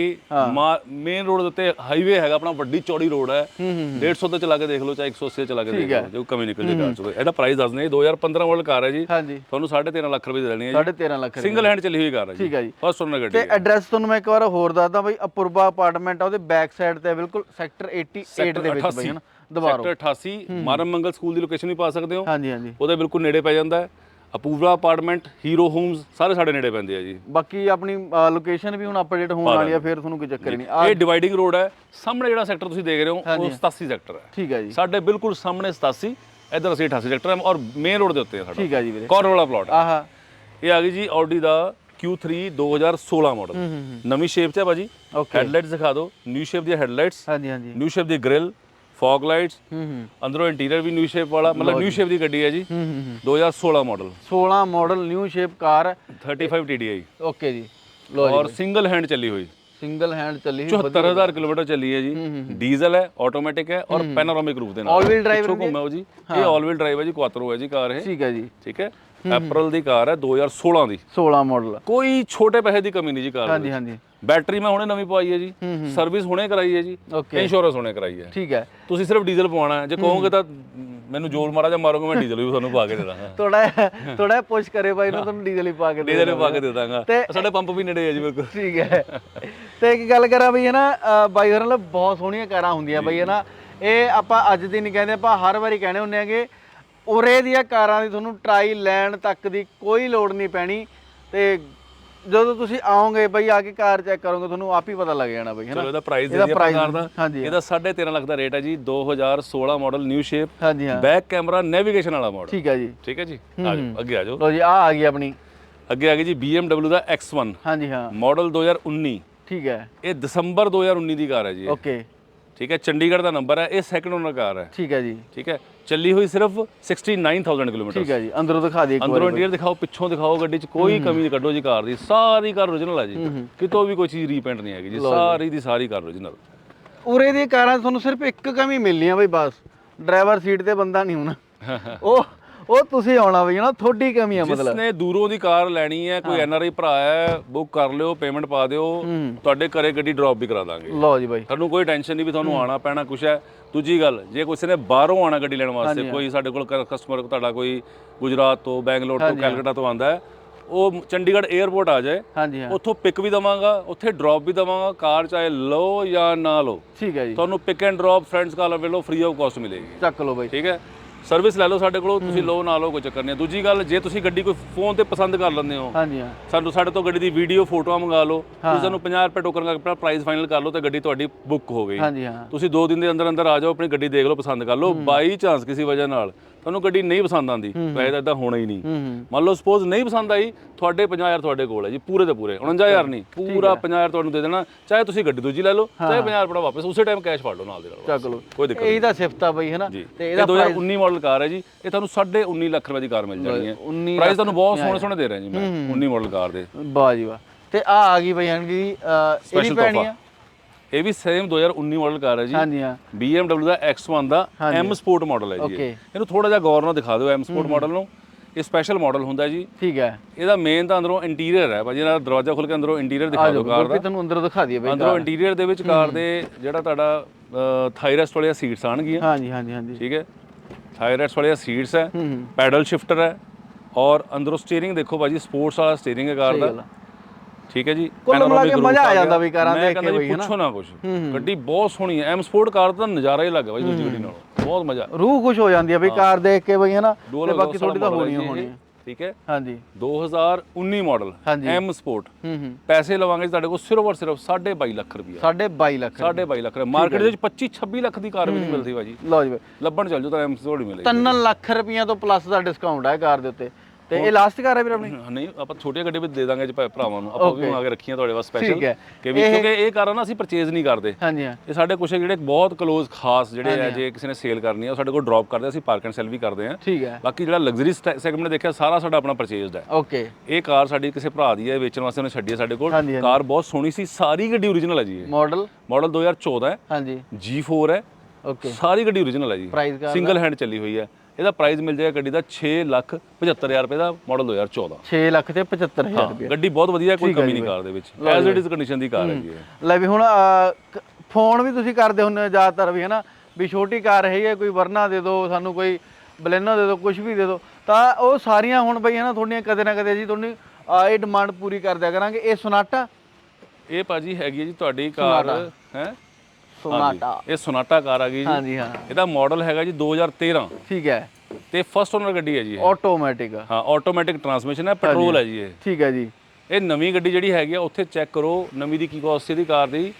ਮੇਨ ਰੋਡ ਦੇ ਉੱਤੇ ਹਾਈਵੇ ਹੈਗਾ ਆਪਣਾ ਵੱਡੀ ਚੌੜੀ ਰੋਡ ਹੈ। 150 ਤੇ ਚਲਾ ਕੇ ਦੇਖ ਲਓ ਚਾਹੇ 180 ਤੇ ਚਲਾ ਕੇ ਦੇਖ ਲਓ ਜੋ ਕਮੀ ਨਿਕਲ ਜੇ ਕਾਰ ਚੋਂ ਇਹਦਾ ਪ੍ਰਾਈਸ ਦੱਸ ਨੇ 2015 ਮਾਡਲ ਕਾਰ ਹੈ ਜੀ। ਤੁਹਾਨੂੰ 13.5 ਲੱਖ ਰੁਪਏ ਦੀ ਦੇਣੀ ਹੈ ਜੀ। 13.5 ਲੱਖ। ਸਿੰਗਲ ਹੈਂਡ ਚੱਲੀ ਹੋਈ ਕਾਰ ਹੈ ਜੀ। ਠੀਕ ਹੈ ਜੀ। ਫਸਟ ਓਨਰ ਗੱਡੀ ਤੇ ਐਡਰੈਸ ਤੁਹਾਨੂੰ ਮੈਂ ਇੱਕ ਵਾਰ ਹੋਰ ਦੱਸਦਾ ਬਈ ਅਪੂਰਵਾ ਅਪਾਰਟਮੈਂਟ ਆ ਉਹਦੇ ਬੈਕ ਸਾਈਡ ਤੇ ਬਿਲਕੁਲ ਸੈਕਟਰ 88 ਦੇ ਵਿੱਚ ਬਈ ਹਨਾ ਦੁਬਾਰਾ। ਸੈਕਟਰ 88 ਮਾਰਮ ਮੰਗਲ ਸਕੂਲ ਦੀ ਲੋਕੇਸ਼ਨ ਵੀ ਪਾ ਸਕਦੇ ਹੋ। ਹਾਂਜੀ ਹਾਂਜੀ। ਉਹਦੇ ਬਿਲਕੁਲ ਨੇੜੇ ਪੈ ਜਾਂਦਾ ਹੈ। ਅਪੂਰਵਾ ਅਪਾਰਟਮੈਂਟ ਹੀਰੋ ਹੋਮਸ ਸਾਰੇ ਸਾਡੇ ਨੇੜੇ ਪੈਂਦੇ ਆ ਜੀ। ਬਾਕੀ ਆਪਣੀ ਲੋਕੇਸ਼ਨ ਵੀ ਹੁਣ ਅਪਡੇਟ ਹੋਣ ਵਾਲੀ ਆ ਫਿਰ ਤੁਹਾਨੂੰ ਕੋਈ ਚੱਕਰ ਨਹੀਂ। ਇਹ ਡਿਵਾਈਡਿੰਗ ਰੋਡ ਹੈ। ਸਾਹਮਣੇ ਜਿਹੜਾ ਸੈਕਟਰ ਤੁਸੀਂ ਦੇਖ ਰਹੇ ਹੋ ਉਹ 87 ਸੈਕਟਰ ਹੈ। ਠੀਕ ਹੈ ਜੀ। ਸਾਡੇ ਬਿਲਕੁਲ ਸਾਹਮਣੇ 87 ਇਧਰ ਅਸੀਂ 88 ਸੈਕਟਰ ਹੈ ਔਰ ਮੇਨ ਰੋਡ ਦੇ ਉੱਤੇ ਹੈ ਸਾਡਾ। ਠੀਕ ਹੈ ਜੀ ਵੀਰੇ। ਕਾਰਨਰ ਵਾਲਾ ਪਲਾਟ ਆਹਾ। ਇਹ ਆ ਗਈ ਜੀ ਆਡੀ ਦਾ Q3 2016 ਮਾਡਲ ਨਵੀਂ ਸ਼ੇਪ 'ਚ ਹੈ ਭਾਜੀ। ਹੈਡਲਾਈਟਸ ਦਿਖਾ ਦਿਓ। ਨਿਊ ਸ਼ੇਪ ਦੀ ਹੈਡਲਾਈਟਸ ਹਾਂਜੀ ਹਾਂਜੀ। ਨਿਊ ਸ਼ੇਪ ਦੀ ਗ੍ਰਿਲ ਫੌਗ ਲਾਈਟਸ ਹੂੰ ਹੂੰ। ਅੰਦਰੋਂ ਇੰਟੀਰੀਅਰ ਵੀ ਨਿਊ ਸ਼ੇਪ ਵਾਲਾ ਮਤਲਬ ਨਿਊ ਸ਼ੇਪ ਦੀ ਗੱਡੀ ਹੈ ਜੀ। ਹੂੰ ਹੂੰ ਹੂੰ। 2016 model 16 model new shape car. 35 TDI okay ਜੀ। ਲੋ ਜੀ। ਔਰ ਸਿੰਗਲ ਹੈਂਡ ਚੱਲੀ ਹੋਈ। ਸਿੰਗਲ ਹੈਂਡ ਚੱਲੀ ਹੋਈ 74000 ਕਿਲੋਮੀਟਰ ਚੱਲੀ ਹੈ ਜੀ। ਡੀਜ਼ਲ ਹੈ ਆਟੋਮੈਟਿਕ ਹੈ ਔਰ ਪੈਨੋਰਾਮਿਕ ਰੂਫ ਦੇ ਨਾਲ। ਆਲ ਵੀਲ ਡਰਾਈਵ ਘੁੰਮਾਓ ਜੀ। ਇਹ ਆਲ ਵੀਲ ਡਰਾਈਵ ਹੈ ਜੀ ਕੁਆਟਰੋ ਹੈ ਜੀ ਕਾਰ ਇਹ। ਠੀਕ ਹੈ ਜੀ। ਠੀਕ ਹੈ? ਅਪ੍ਰੈਲ ਦੀ ਕਾਰ ਹੈ 2016 ਦੀ। 16 ਮਾਡਲ ਕੋਈ ਛੋਟੇ ਪੈਸੇ ਦੀ ਕਮੀ ਨਹੀਂ ਜੀ ਕਾਰ ਹਾਂਜੀ ਦੀ ਹਾਂਜੀ। ਬੈਟਰੀ ਮੈਂ ਹੁਣੇ ਨਵੀਂ ਪਵਾਈ ਹੈ ਜੀ। ਸਰਵਿਸ ਹੁਣੇ ਕਰਾਈ ਹੈ ਜੀ। ਇੰਸ਼ੋਰੈਂਸ ਹੁਣੇ ਕਰਾਈ ਹੈ। ਠੀਕ ਹੈ। ਤੁਸੀਂ ਸਿਰਫ ਡੀਜ਼ਲ ਪਵਾਉਣਾ ਹੈ। ਜੇ ਕਹੋਗੇ ਤਾਂ ਮੈਨੂੰ ਜੋਰ ਮਾਰਾ ਜਾਂ ਮਾਰੋਗੇ ਮੈਂ ਡੀਜ਼ਲ ਵੀ ਤੁਹਾਨੂੰ ਪਾ ਕੇ ਦੇ ਦਾਂਗਾ। ਥੋੜਾ ਥੋੜਾ ਪੁਸ਼ ਕਰੇ ਬਾਈ ਨੂੰ ਤੁਹਾਨੂੰ ਡੀਜ਼ਲ ਹੀ ਪਾ ਕੇ ਦੇ ਡੀਜ਼ਲ ਪਾ ਕੇ ਦੇ ਦਾਂਗਾ। ਤੇ- ਸਾਡੇ ਪੰਪ ਵੀ ਨੇੜੇ ਹੈ ਜੀ ਬਿਲਕੁਲ। ਠੀਕ ਹੈ। ਤੇ ਇੱਕ ਗੱਲ ਕਰਾਂ ਬਈ ਹਨਾ ਅ, ਬਾਈ ਹੋਰਾਂ ਨਾਲ ਬਹੁਤ ਸੋਹਣੀਆਂ ਕਾਰਾਂ ਹੁੰਦੀਆਂ ਬਈ ਹਨਾ। ਇਹ ਆਪਾਂ ਅੱਜ ਦੀ ਨਹੀਂ ਕਹਿੰਦੇ ਆਪਾਂ ਹਰ ਵਾਰੀ ਕਹਿੰਦੇ ਹੁੰਦੇ ਆਗੇ ਉਰੇ ਦੀਆਂ ਕਾਰਾਂ ਦੀ ਤੁਹਾਨੂੰ ਟਰਾਈ ਲੈਣ ਤੱਕ ਦੀ ਕੋਈ ਲੋੜ ਨਹੀਂ ਪੈਣੀ ਤੇ ਜਦੋਂ ਤੁਸੀਂ ਆਓਗੇ ਬਈ ਆ ਕੇ ਕਾਰ ਚੈੱਕ ਕਰੋਗੇ ਤੁਹਾਨੂੰ ਆਪ ਹੀ ਪਤਾ ਲੱਗ ਜਾਣਾ ਬਈ ਚਲੋ ਹਨਾ ਇਹਦਾ ਪ੍ਰਾਈਸ ਦੇ ਇਹਦਾ ਦਿਆ ਕਾਰ ਦਾ ਹਾਂਜੀ ਇਹਦਾ 13.5 ਲੱਖ ਦਾ ਰੇਟ ਹੈ ਜੀ 2016 ਮਾਡਲ ਨਿਊ ਸ਼ੇਪ ਹਾਂਜੀ ਹਾਂ। ਬੈਕ ਕੈਮਰਾ ਨੈਵੀਗੇਸ਼ਨ ਵਾਲਾ ਮਾਡਲ ਠੀਕ ਹੈ ਜੀ। ਠੀਕ ਹੈ ਜੀ? ਆ ਜਾਓ ਅੱਗੇ ਆ ਜਾਓ। ਲੋ ਜੀ ਆ ਆ ਗਈ ਆਪਣੀ। ਅੱਗੇ ਆ ਗਈ ਜੀ BMW ਦਾ X1 ਹਾਂਜੀ ਹਾਂ। ਮਾਡਲ 2019 ਠੀਕ ਹੈ। ਇਹ ਦਸੰਬਰ 2019 ਦੀ ਕਾਰ ਹੈ ਜੀ। ਓਕੇ। ਠੀਕ ਹੈ ਚੰਡੀਗੜ੍ਹ ਦਾ ਨੰਬਰ ਹੈ ਇਹ ਸੈਕੰਡ ਓਨਰ ਕਾਰ ਹੈ। ਠੀਕ ਹੈ ਜੀ। ਠੀਕ ਹੈ ਚੱਲੀ ਹੋਈ ਸਿਰਫ 69000 ਕਿਲੋਮੀਟਰ ਠੀਕ ਹੈ ਜੀ ਅੰਦਰੋਂ ਦਿਖਾ ਦਈਏ ਇੱਕ ਅੰਦਰੋਂ ਇੰਟੀਰੀਅਰ ਦਿਖਾਓ ਪਿੱਛੋਂ ਦਿਖਾਓ ਗੱਡੀ 'ਚ ਕੋਈ ਕਮੀ ਨਹੀਂ ਕੱਢੋ ਜੀ ਕਾਰ ਦੀ। ਸਾਰੀ ਕਾਰ origignal ਹੈ ਜੀ ਕਿਤੋਂ ਵੀ ਕੋਈ ਚੀਜ਼ ਰੀਪੇਂਟ ਨਹੀਂ ਹੈਗੀ ਜੀ। ਸਾਰੀ ਦੀ ਸਾਰੀ ਕਾਰ origignal ਉਰੇ ਦੀ ਕਾਰਾਂ ਤੁਹਾਨੂੰ ਸਿਰਫ ਇੱਕ ਕਮੀ ਮਿਲਣੀ ਆ ਬਈ ਬਸ। ਡਰਾਈਵਰ ਸੀਟ ਤੇ ਬੰਦਾ ਨਹੀਂ ਹੋਣਾ। ਉਹ ਉਹ ਤੁਸੀਂ ਆਉਣਾ ਬਈ ਨਾ ਤੁਹਾਡੀ ਕਮੀ ਆ ਮਤਲਬ। ਜਿਸਨੇ ਦੂਰੋਂ ਦੀ ਕਾਰ ਲੈਣੀ ਹੈ ਕੋਈ ਐਨਆਰਆਈ ਭਰਾ ਹੈ ਬੁੱਕ ਕਰ ਲਿਓ ਪੇਮੈਂਟ ਪਾ ਦਿਓ ਤੁਹਾਡੇ ਘਰੇ ਗੱਡੀ ਡ੍ਰੌਪ ਵੀ ਕਰਾ ਦਾਂਗੇ। ਲਓ ਜੀ ਬਾਈ। ਤੁਹਾਨੂੰ ਕੋਈ ਟੈਨਸ਼ਨ ਨਹੀਂ ਵੀ ਤੁਹਾਨੂੰ ਆਣਾ ਪੈਣਾ ਕੁਛ ਹੈ। ਦੂਜੀ ਗੱਲ ਜੇ ਕਿਸੇ ਨੇ ਬਾਹਰੋਂ ਆਣਾ ਗੱਡੀ ਲੈਣ ਵਾਸਤੇ ਕੋਈ ਸਾਡੇ ਕੋਲ ਕਸਟਮਰ ਤੁਹਾਡਾ ਕੋਈ ਗੁਜਰਾਤ ਤੋਂ ਬੈਂਗਲੌਰ ਤੋਂ ਕੈਲਕਟਾ ਤੋਂ ਆਂਦਾ ਹੈ ਉਹ ਚੰਡੀਗੜ੍ਹ 에ਅਰਪੋਰਟ ਆ ਜਾਏ ਹਾਂਜੀ ਹਾਂ। ਉੱਥੋਂ ਪਿਕ ਵੀ ਦਵਾਂਗਾ ਉੱਥੇ ਡ੍ਰੌਪ ਵੀ ਦਵਾਂਗਾ ਕਾਰ ਚਾਹੇ ਲਓ ਜਾਂ ਨਾ ਲਓ। ਠੀਕ ਹੈ ਜੀ। ਤੁਹਾਨੂੰ pick and drop friends car ਵੱਲੋਂ ਫ੍ਰੀ ਆਫ ਕਾਸਟ ਮਿਲੇਗੀ। ਚੱਕ ਲਓ ਬਾਈ। ਠੀਕ ਹੈ? ਸਰਵਿਸ ਲੈ ਲਓ ਸਾਡੇ ਕੋਲੋਂ ਤੁਸੀਂ ਲਓ ਨਾ ਲਓ ਕੋਈ ਚੱਕਰ ਨਹੀਂ। ਦੂਜੀ ਗੱਲ ਜੇ ਤੁਸੀਂ ਗੱਡੀ ਕੋਈ ਫੋਨ ਤੇ ਪਸੰਦ ਕਰ ਲੈਂਦੇ ਹੋ ਹਾਂਜੀ ਹਾਂ। ਸਾਨੂੰ ਸਾਡੇ ਤੋਂ ਗੱਡੀ ਦੀ ਵੀਡੀਓ ਫੋਟੋਆਂ ਮੰਗਾ ਲਓ ਤੁਸੀਂ ਸਾਨੂੰ 50 ਰੁਪਏ ਟੋਕਨ ਕਰਕੇ ਪ੍ਰਾਈਸ ਫਾਈਨਲ ਕਰ ਲਓ ਤੇ ਗੱਡੀ ਤੁਹਾਡੀ ਬੁੱਕ ਹੋ ਗਈ। ਹਾਂਜੀ ਹਾਂ। ਤੁਸੀਂ 2 ਦਿਨ ਦੇ ਅੰਦਰ ਅੰਦਰ ਆ ਜਾਓ ਆਪਣੀ ਗੱਡੀ ਦੇਖ ਲਓ ਪਸੰਦ ਕਰ ਲਓ ਬਾਈ ਚਾਂਸ ਕਿਸੇ ਵਜ੍ਹਾ ਨਾਲ। ਤੁਹਾਨੂੰ ਗੱਡੀ ਨਹੀਂ ਪਸੰਦ ਆਂਦੀ ਵੈਸੇ ਤਾਂ ਇਦਾਂ ਹੋਣਾ ਹੀ ਨਹੀਂ। ਮੰਨ ਲਓ ਸਪੋਜ਼ ਨਹੀਂ ਪਸੰਦ ਆਈ ਤੁਹਾਡੇ 50000 ਤੁਹਾਡੇ ਕੋਲ ਹੈ ਜੀ ਪੂਰੇ ਦੇ ਪੂਰੇ 49000 ਨਹੀਂ ਪੂਰਾ 50000 ਤੁਹਾਨੂੰ ਦੇ ਦੇਣਾ ਚਾਹੇ ਤੁਸੀਂ ਗੱਡੀ ਦੂਜੀ ਲੈ ਲਓ ਚਾਹੇ 50 ਰੁਪਏ ਵਾਪਸ ਉਸੇ ਟਾਈਮ ਕੈਸ਼ ਫੜ ਲਓ ਨਾਲ ਦੇ ਨਾਲ ਚੱਕ ਲਓ। ਕੋਈ ਦਿੱਕਤ ਇਹੀ ਤਾਂ ਸਿਫਤ ਆ ਬਈ ਹਨਾ ਜੀ। ਤੇ ਇਹ ਇਹਦਾ 2019 ਮਾਡਲ ਕਾਰ ਹੈ ਜੀ ਇਹ ਤੁਹਾਨੂੰ 19.5 ਲੱਖ ਰੁਪਏ ਦੀ ਕਾਰ ਮਿਲ ਜਾਣੀ ਹੈ। 19 ਪ੍ਰਾਈਸ ਤੁਹਾਨੂੰ ਬਹੁਤ ਸੋਹਣੇ ਸੋਹਣੇ ਦੇ ਰਿਹਾ ਜੀ ਮੈਂ 19 ਮਾਡਲ ਕਾਰ ਦੇ। ਵਾਹ ਜੀ ਵਾਹ। ਤੇ ਆ ਆ ਗਈ ਬਈ ਹਣਗੀ ਇਹਦੀ Special ਪੈਣੀ। ਆ। ਇਹ ਵੀ ਸੇਮ 2019 ਮਾਡਲ ਕਾਰ ਹੈ ਜੀ। ਹਾਂਜੀ ਹਾਂ। BMW ਦਾ X1 ਦਾ M ਸਪੋਰਟ ਮਾਡਲ ਹੈ ਜੀ। ਇਹਨੂੰ ਥੋੜਾ ਜਿਹਾ ਗੌਰ ਨਾਲ ਦਿਖਾ ਦਿਓ M ਸਪੋਰਟ ਮਾਡਲ ਨੂੰ। ਇਹ ਸਪੈਸ਼ਲ ਮਾਡਲ ਹੁੰਦਾ ਜੀ। ਠੀਕ ਹੈ। ਇਹਦਾ ਮੇਨ ਤਾਂ ਅੰਦਰੋਂ ਇੰਟੀਰੀਅਰ ਹੈ। ਭਾਜੀ ਇਹਦਾ ਦਰਵਾਜ਼ਾ ਖੋਲ ਕੇ ਅੰਦਰੋਂ ਇੰਟੀਰੀਅਰ ਦਿਖਾ ਦਿਓ ਕਾਰ ਦਾ। ਤੁਹਾਨੂੰ ਅੰਦਰੋਂ ਦਿਖਾ ਦਈਏ ਬਈ ਅੰਦਰੋਂ ਇੰਟੀਰੀਅਰ ਦੇ ਵਿੱਚ ਕਾਰ ਦੇ ਜਿਹੜਾ ਤੁਹਾਡਾ ਥਾਈਰੈਸਟ ਵਾਲੀਆਂ ਸੀਟਸ ਆਣਗੀਆਂ ਹਾਂਜੀ ਹਾਂਜੀ ਹਾਂਜੀ। ਠੀਕ ਹੈ। ਥਾਈਰੈਸਟ ਵਾਲੀਆਂ ਸੀਟਸ ਹੈ। ਪੈਡਲ ਸ਼ਿਫਟਰ ਹੈ। ਔਰ ਅੰਦਰੋਂ ਸਟੀਅਰਿੰਗ ਦੇਖੋ ਭਾਜੀ ਸਪੋਰਟਸ ਵਾਲਾ ਸਟੀਅਰਿੰਗ ਹੈ ਕਾਰ ਦਾ। ਠੀਕ ਹੈ ਜੀ? ਕੁੱਲ ਮਿਲਾ ਕੇ ਮਜ਼ਾ ਆ। ਜਾਂਦਾ ਵੀ ਕਾਰਾਂ ਦੇਖ ਕੇ ਬਈ, ਹਨਾ? ਪੁੱਛੋ ਨਾ ਕੁਛ। ਗੱਡੀ ਬਹੁਤ ਸੋਹਣੀ ਹੈ। ਐਮ ਸਪੋਰਟ ਕਾਰ ਦਾ ਨਜ਼ਾਰਾ ਹੀ ਲੱਗਾ ਭਾਈ ਦੂਜੀ ਗੱਡੀ ਨਾਲੋਂ। ਬਹੁਤ ਮਜ਼ਾ। ਰੂਹ ਖੁਸ਼ ਹੋ ਜਾਂਦੀ ਆ ਬਈ ਕਾਰ ਦੇਖ ਕੇ ਬਈ ਹਨਾ? ਤੇ ਬਾਕੀ ਤੁਹਾਡੀ ਤਾਂ ਹੋਣੀ ਹੈ ਹੋਣੀ ਇਹ, ਠੀਕ ਹੈ? ਹਾਂਜੀ। 2019 ਮਾਡਲ। ਐਮ ਸਪੋਰਟ ਹੂੰ ਹੂੰ। ਪੈਸੇ ਲਵਾਂਗੇ ਤੁਹਾਡੇ ਕੋਲ ਸਿਰਫ ਔਰ ਸਿਰਫ 22.5 ਲੱਖ ਰੁਪਇਆ ਸਾਢੇ 22 ਲੱਖ 22.5 ਲੱਖ ਰੁਪਇਆ ਮਾਰਕੀਟ ਦੇ ਵਿੱਚ 25 26 ਲੱਖ ਦੀ ਕਾਰ ਵੀ ਨਹੀਂ ਮਿਲਦੀ ਭਾਜੀ ਲਓ ਜੀ ਬਈ। ਲੱਭਣ ਚੱਲ ਜਾਓ ਤਾਂ ਐਮ ਸਪੋਰਟ ਹੀ ਮਿਲੇਗੀ। ਤਿੰਨ ਲੱਖ ਰੁਪਈਆ ਤੋਂ ਪਲੱਸ ਦਾ ਡਿਸਕਾਊਂਟ ਹੈ ਕਾਰ ਦੇ ਉੱਤੇ। ਤੇ ਇਹ ਲਾਸਟ ਕਾਰ ਹੈ ਵੀਰ ਆਪਣੀ? ਨਹੀਂ ਆਪਾਂ ਛੋਟੀਆਂ ਗੱਡੀ ਵੀ ਦੇ ਦਾਂਗੇ ਜੀ ਭਾ- ਭਰਾਵਾਂ ਨੂੰ। ਆਪਾਂ ਵੀ ਮੰਗਾ ਕੇ ਰੱਖੀਆਂ ਤੁਹਾਡੇ ਵਾਸਤੇ ਠੀਕ ਸਪੈਸ਼ਲ ਹੈ। ਕਿ ਵੀ ਕਿਉਂਕਿ ਇਹ ਕਾਰਾਂ ਨਾ ਅਸੀਂ ਪਰਚੇਜ਼ ਨਹੀਂ ਕਰਦੇ। ਹਾਂਜੀ ਹਾਂ। ਇਹ ਸਾਡੇ ਕੁਝ ਜਿਹੜੇ ਬਹੁਤ ক্লোਜ਼ ਖਾਸ ਜਿਹੜੇ ਆ ਜੇ ਕਿਸੇ ਨੇ ਸੇਲ ਕਰਨੀ ਆ ਉਹ ਸਾਡੇ ਕੋਲ ਡ੍ਰੌਪ ਕਰਦੇ ਆ, ਅਸੀਂ ਪਾਰਕ ਐਂਡ ਸੈਲ ਵੀ ਕਰਦੇ ਆ। ਠੀਕ ਹੈ। ਬਾਕੀ ਜਿਹੜਾ ਲਗਜ਼ਰੀ ਸੈਗਮੈਂਟ ਦੇਖਿਆ ਸਾਰਾ ਸਾਡਾ ਆਪਣਾ ਪਰਚੇਜ਼ਡ ਹੈ। ਓਕੇ ਇਹ ਕਾਰ ਸਾਡੀ ਕਿਸੇ ਭਰਾ ਦੀ ਹੈ ਵੇਚਣ ਵਾਸਤੇ ਉਹਨੇ ਛੱਡੀ ਹੈ ਸਾਡੇ ਕੋਲ। ਹਾਂਜੀ, ਕਾਰ ਬਹੁਤ ਸੋਹਣੀ ਸੀ ਸਾਰੀ ਗੱਡੀ ਓਰੀਜਨਲ ਹੈ ਜੀ ਇਹ। ਮਾਡਲ ਮਾਡਲ 2014 ਹੈ। ਹਾਂਜੀ। G4 ਹੈ। ਓਕੇ ਸਾਰੀ ਗੱਡੀ ਓਰੀਜਨਲ ਹੈ ਜੀ। ਕਾਰ ਸਿੰਗਲ ਹੈਂਡ ਚੱਲੀ ਹੋਈ ਹੈ। ਇਹਦਾ ਪ੍ਰਾਈਸ ਮਿਲ ਜਾਏਗਾ ਗੱਡੀ ਦਾ 6 ਲੱਖ 75000 ਰੁਪਏ ਦਾ ਮਾਡਲ 2014 6 ਲੱਖ ਤੇ 75000 ਰੁਪਏ। ਗੱਡੀ ਬਹੁਤ ਵਧੀਆ ਕੋਈ ਕਮੀ ਨਹੀਂ ਕਾਰ ਦੇ ਵਿੱਚ। ਐਜ਼ ਇਟ ਇਜ਼ ਕੰਡੀਸ਼ਨ ਦੀ ਕਾਰ ਹੈ। ਜੀ ਲੈ ਵੀ ਹੁਣ ਫੋਨ ਵੀ ਤੁਸੀਂ ਕਰਦੇ ਹੁੰਦੇ ਹੋ ਜ਼ਿਆਦਾਤਰ ਵੀ ਹਨਾ? ਵੀ ਛੋਟੀ ਕਾਰ ਹੈਗੀ ਹੈ ਕੋਈ ਵਰਨਾ ਦੇ ਦਿਓ ਸਾਨੂੰ ਕੋਈ ਬਲੈਨੋ ਦੇ ਦਿਓ ਕੁਝ ਵੀ ਦੇ ਦਿਓ ਤਾਂ ਉਹ ਸਾਰੀਆਂ ਹੁਣ ਬਈ ਹਨਾ ਤੁਹਾਡੀਆਂ ਕਦੇ ਨਾ ਕਦੇ ਜੀ ਤੁਹਾਨੂੰ ਇਹ ਡਿਮਾਂਡ ਪੂਰੀ ਕਰ ਦਿਆ ਕਰਾਂਗੇ। ਇਹ ਸੋਨਾਟਾ ਇਹ ਭਾਜੀ ਹੈਗੀ ਹੈ ਜੀ ਤੁਹਾਡੀ ਕਾਰ ਹੈ? ਸੋਨਾਟਾ। ਇਹ ਸੋਨਾਟਾ ਕਾਰ ਆ ਗਈ ਜੀ। ਹਾਂਜੀ ਹਾਂ। ਇਹਦਾ ਮਾਡਲ ਹੈਗਾ ਜੀ 2013 ਠੀਕ ਹੈ। ਤੇ ਫਸਟ ਓਨਰ ਗੱਡੀ ਹੈ ਜੀ ਇਹ। ਆਟੋਮੈਟਿਕ ਹਾਂ ਆਟੋਮੈਟਿਕ ਟਰਾਂਸਮਿਸ਼ਨ ਹੈ ਪੈਟਰੋਲ ਹੈ ਜੀ ਇਹ। ਠੀਕ ਹੈ ਜੀ। ਇਹ ਨਵੀਂ ਗੱਡੀ ਜਿਹੜੀ ਹੈਗੀ ਆ ਉੱਥੇ ਚੈੱਕ ਕਰੋ ਨਵੀਂ ਦੀ ਕੀ ਕੋਸਟ ਸੀ ਦੀ ਕਾਰ ਦੀ।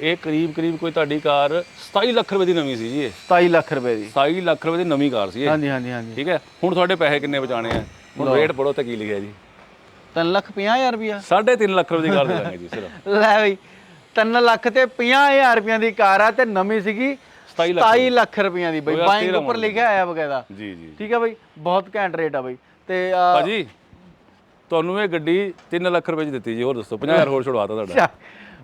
ਇਹ ਕਰੀਬ ਕਰੀਬ ਕੋਈ ਤੁਹਾਡੀ ਕਾਰ 27 ਲੱਖ ਰੁਪਏ ਦੀ ਨਵੀਂ ਸੀ ਜੀ ਇਹ। 27 ਲੱਖ ਰੁਪਏ ਦੀ। 27 ਲੱਖ ਰੁਪਏ ਦੀ ਨਵੀਂ ਕਾਰ ਸੀ ਇਹ। ਹਾਂਜੀ ਹਾਂਜੀ ਹਾਂਜੀ। ਠੀਕ ਹੈ। ਹੁਣ ਤੁਹਾਡੇ ਪੈਸੇ ਕਿੰਨੇ ਬਚਾਣੇ ਆ? ਹੁਣ ਰੇਟ ਪੜੋ ਤੇ ਕੀ ਲਿਖਿਆ ਜੀ। 3 ਲੱਖ 50000 ਰੁਪਇਆ। 3.5 ਲੱਖ ਰੁਪਏ ਦੀ ਕਾਰ ਦੇ ਦਾਂਗੇ ਜੀ ਸਿਰਫ। ਲੈ ਬਈ। 3 ਲੱਖ ਤੇ 50000 ਰੁਪਈਆਂ ਦੀ ਕਾਰ ਆ ਤੇ ਨਵੀਂ ਸੀਗੀ 27 ਲੱਖ 27 ਲੱਖ ਰੁਪਈਆਂ ਦੀ ਬਈ। ਉੱਪਰ ਲਿਖਿਆ ਆਇਆ ਬਕਾਇਦਾ। ਜੀ ਜੀ। ਠੀਕ ਹੈ ਬਈ ਬਹੁਤ ਘੈਂਟ ਰੇਟ ਆ ਬਈ। ਤੇ ਭਾਜੀ ਤੁਹਾਨੂੰ ਇਹ ਗੱਡੀ 3 ਲੱਖ ਰੁਪਏ ਦੀ ਦਿੱਤੀ ਜੀ ਹੋਰ ਦੱਸੋ 50000 ਹੋਰ ਛੁਡਵਾਤਾ ਤੁਹਾਡਾ।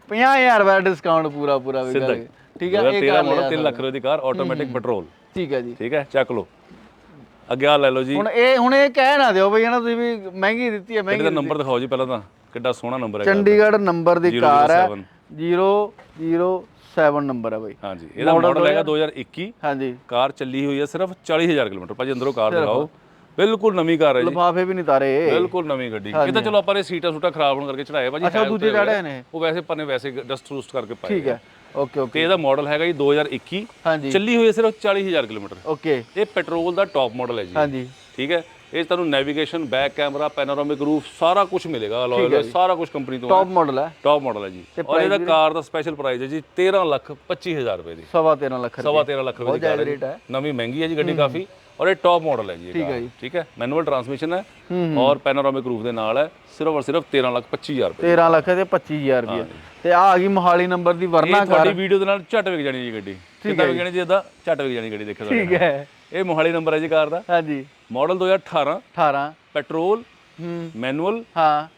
50000 ਦਾ ਡਿਸਕਾਊਂਟ ਪੂਰਾ ਪੂਰਾ ਵੀ ਕਰਕੇ। ਠੀਕ ਹੈ ਇਹ 13 ਕਰ ਮਾਡਲ ਲਿਆ 3 ਲੱਖ ਰੁਪਏ ਦੀ ਕਾਰ ਆਟੋਮੈਟਿਕ ਪੈਟਰੋਲ ਠੀਕ ਹੈ ਜੀ। ਠੀਕ ਹੈ ਚੱਕ ਲਓ। ਅੱਗੇ ਆ ਲੈ ਲਓ ਜੀ। ਹੁਣ ਇਹ ਹੁਣ ਇਹ ਕਹਿ ਨਾ ਦਿਓ ਬਈ ਹਨਾ ਤੁਸੀਂ ਵੀ ਮਹਿੰਗੀ ਦਿੱਤੀ ਹੈ ਮਹਿੰਗੀ ਇਹਦਾ ਨੰਬਰ ਦਿਖਾਓ ਜੀ ਪਹਿਲਾਂ ਤਾਂ ਕਿੱਡਾ ਸੋਹਣਾ ਨੰਬਰ ਹੈ ਚੰਡੀਗੜ੍ਹ ਨੰਬਰ ਦੀ ਕਾਰ ਹੈ। 007 007 ਨੰਬਰ ਹੈ ਬਈ। ਹਾਂਜੀ ਇਹਦਾ ਮਾਡਲ ਹੈਗਾ 2021 ਹਾਂਜੀ। ਕਾਰ ਚੱਲੀ ਹੋਈ ਹੈ ਸਿਰਫ 40000 ਕਿਲੋਮੀਟਰ। ਭਾਜੀ ਅੰਦਰੋਂ ਕਾਰ ਦਿਖਾਓ। ਬਿਲਕੁਲ ਨਵੀਂ ਕਾਰ ਹੈ ਜੀ। ਲਫਾਫੇ ਵੀ ਨਹੀਂ ਤਾਰੇ। ਬਿਲਕੁਲ ਨਵੀਂ ਗੱਡੀ। ਕਿਤੇ ਚਲੋ ਆਪਾਂ ਇਹ ਸੀਟਾਂ ਸੂਟਾਂ ਖਰਾਬ ਹੋਣ ਕਰਕੇ ਚੜਾਏ ਭਾਜੀ ਅੱਛਾ, ਦੂਜੇ। ਚੜ੍ਹੇ ਨੇ। ਉਹ ਵੈਸੇ ਪੰਨੇ ਵੈਸੇ ਡਸਟ ਰੂਸਟ ਕਰਕੇ ਪਾਏ ਠੀਕ ਹੈ। Okay okay. ਤੇ ਇਹਦਾ ਮਾਡਲ ਹੈਗਾ ਜੀ 2021 ਹਾਂਜੀ। ਚੱਲੀ ਹੋਈ ਹੈ ਸਿਰਫ 40000 ਕਿਲੋਮੀਟਰ। ਓਕੇ। ਇਹ ਪੈਟਰੋਲ ਦਾ ਟੌਪ ਮਾਡਲ ਹੈ ਜੀ। ਹਾਂਜੀ। ਠੀਕ ਹੈ। ਇਹ ਤੁਹਾਨੂੰ navigation back camera panoramic roof ਸਾਰਾ ਕੁਝ ਮਿਲੇਗਾ ਅਲੋਏ ਸਾਰਾ ਕੁਝ ਕੰਪਨੀ ਤੋਂ ਟੌਪ ਮਾਡਲ ਹੈ। ਟੌਪ ਮਾਡਲ ਹੈ ਜੀ। ਔਰ ਇਹਦਾ ਕਾਰ ਦਾ ਸਪੈਸ਼ਲ ਪ੍ਰਾਈਸ ਹੈ ਜੀ 13 ਲੱਖ 25000 ਰੁਪਏ ਦੀ। ਸਵਾ 13 ਲੱਖ ਸਵਾ 13 ਲੱਖ ਰੁਪਏ ਦੀ ਕਾਰ ਹੈ ਰੇਟ ਹੈ। ਜੀ। ਨਵੀਂ ਮਹਿੰਗੀ ਹੈ ਜੀ ਗੱਡੀ ਕਾਫੀ। ਔਰ ਇਹ ਟੌਪ ਮਾਡਲ ਹੈ ਜੀ ਠੀਕ ਹੈ ਜੀ। ਠੀਕ ਹੈ? ਮੈਨੂਅਲ ਟਰਾਂਸਮਿਸ਼ਨ ਹੈ। ਔਰ ਪੈਨੋਰਾਮਿਕ ਰੂਫ ਦੇ ਨਾਲ ਹੈ ਸਿਰਫ ਔਰ ਸਿਰਫ 13 ਲੱਖ 25000 ਰੁਪਏ 13 ਲੱਖ ਤੇ 25000 ਰੁਪਏ। ਤੇ ਆ ਆ ਗਈ ਮੋਹਾਲੀ ਨੰਬਰ ਦੀ ਵਰਨਾ ਇਹ ਤੁਹਾਡੀ ਵੀਡੀਓ ਦੇ ਨਾਲ ਝਟ ਵਿਕ ਜਾਣੀ ਜੀ ਗੱਡੀ। ਕਿੱਦਾਂ ਵਿਕ ਜਾਣੀ ਜੀ? ਇਹਦਾ ਝਟ ਵਿਕ ਜਾਣੀ ਗੱਡੀ ਦੇਖੋ ਠੀਕ ਹੈ। ਇਹ ਮੋਹਾਲੀ ਨੰਬਰ ਹੈ ਜੀ ਕਾਰ ਦਾ। ਹਾਂਜੀ। ਮਾਡਲ 2018 18 ਪੈਟਰੋਲ ਹੂੰ। ਮੈਨੂਅਲ। ਹਾਂ।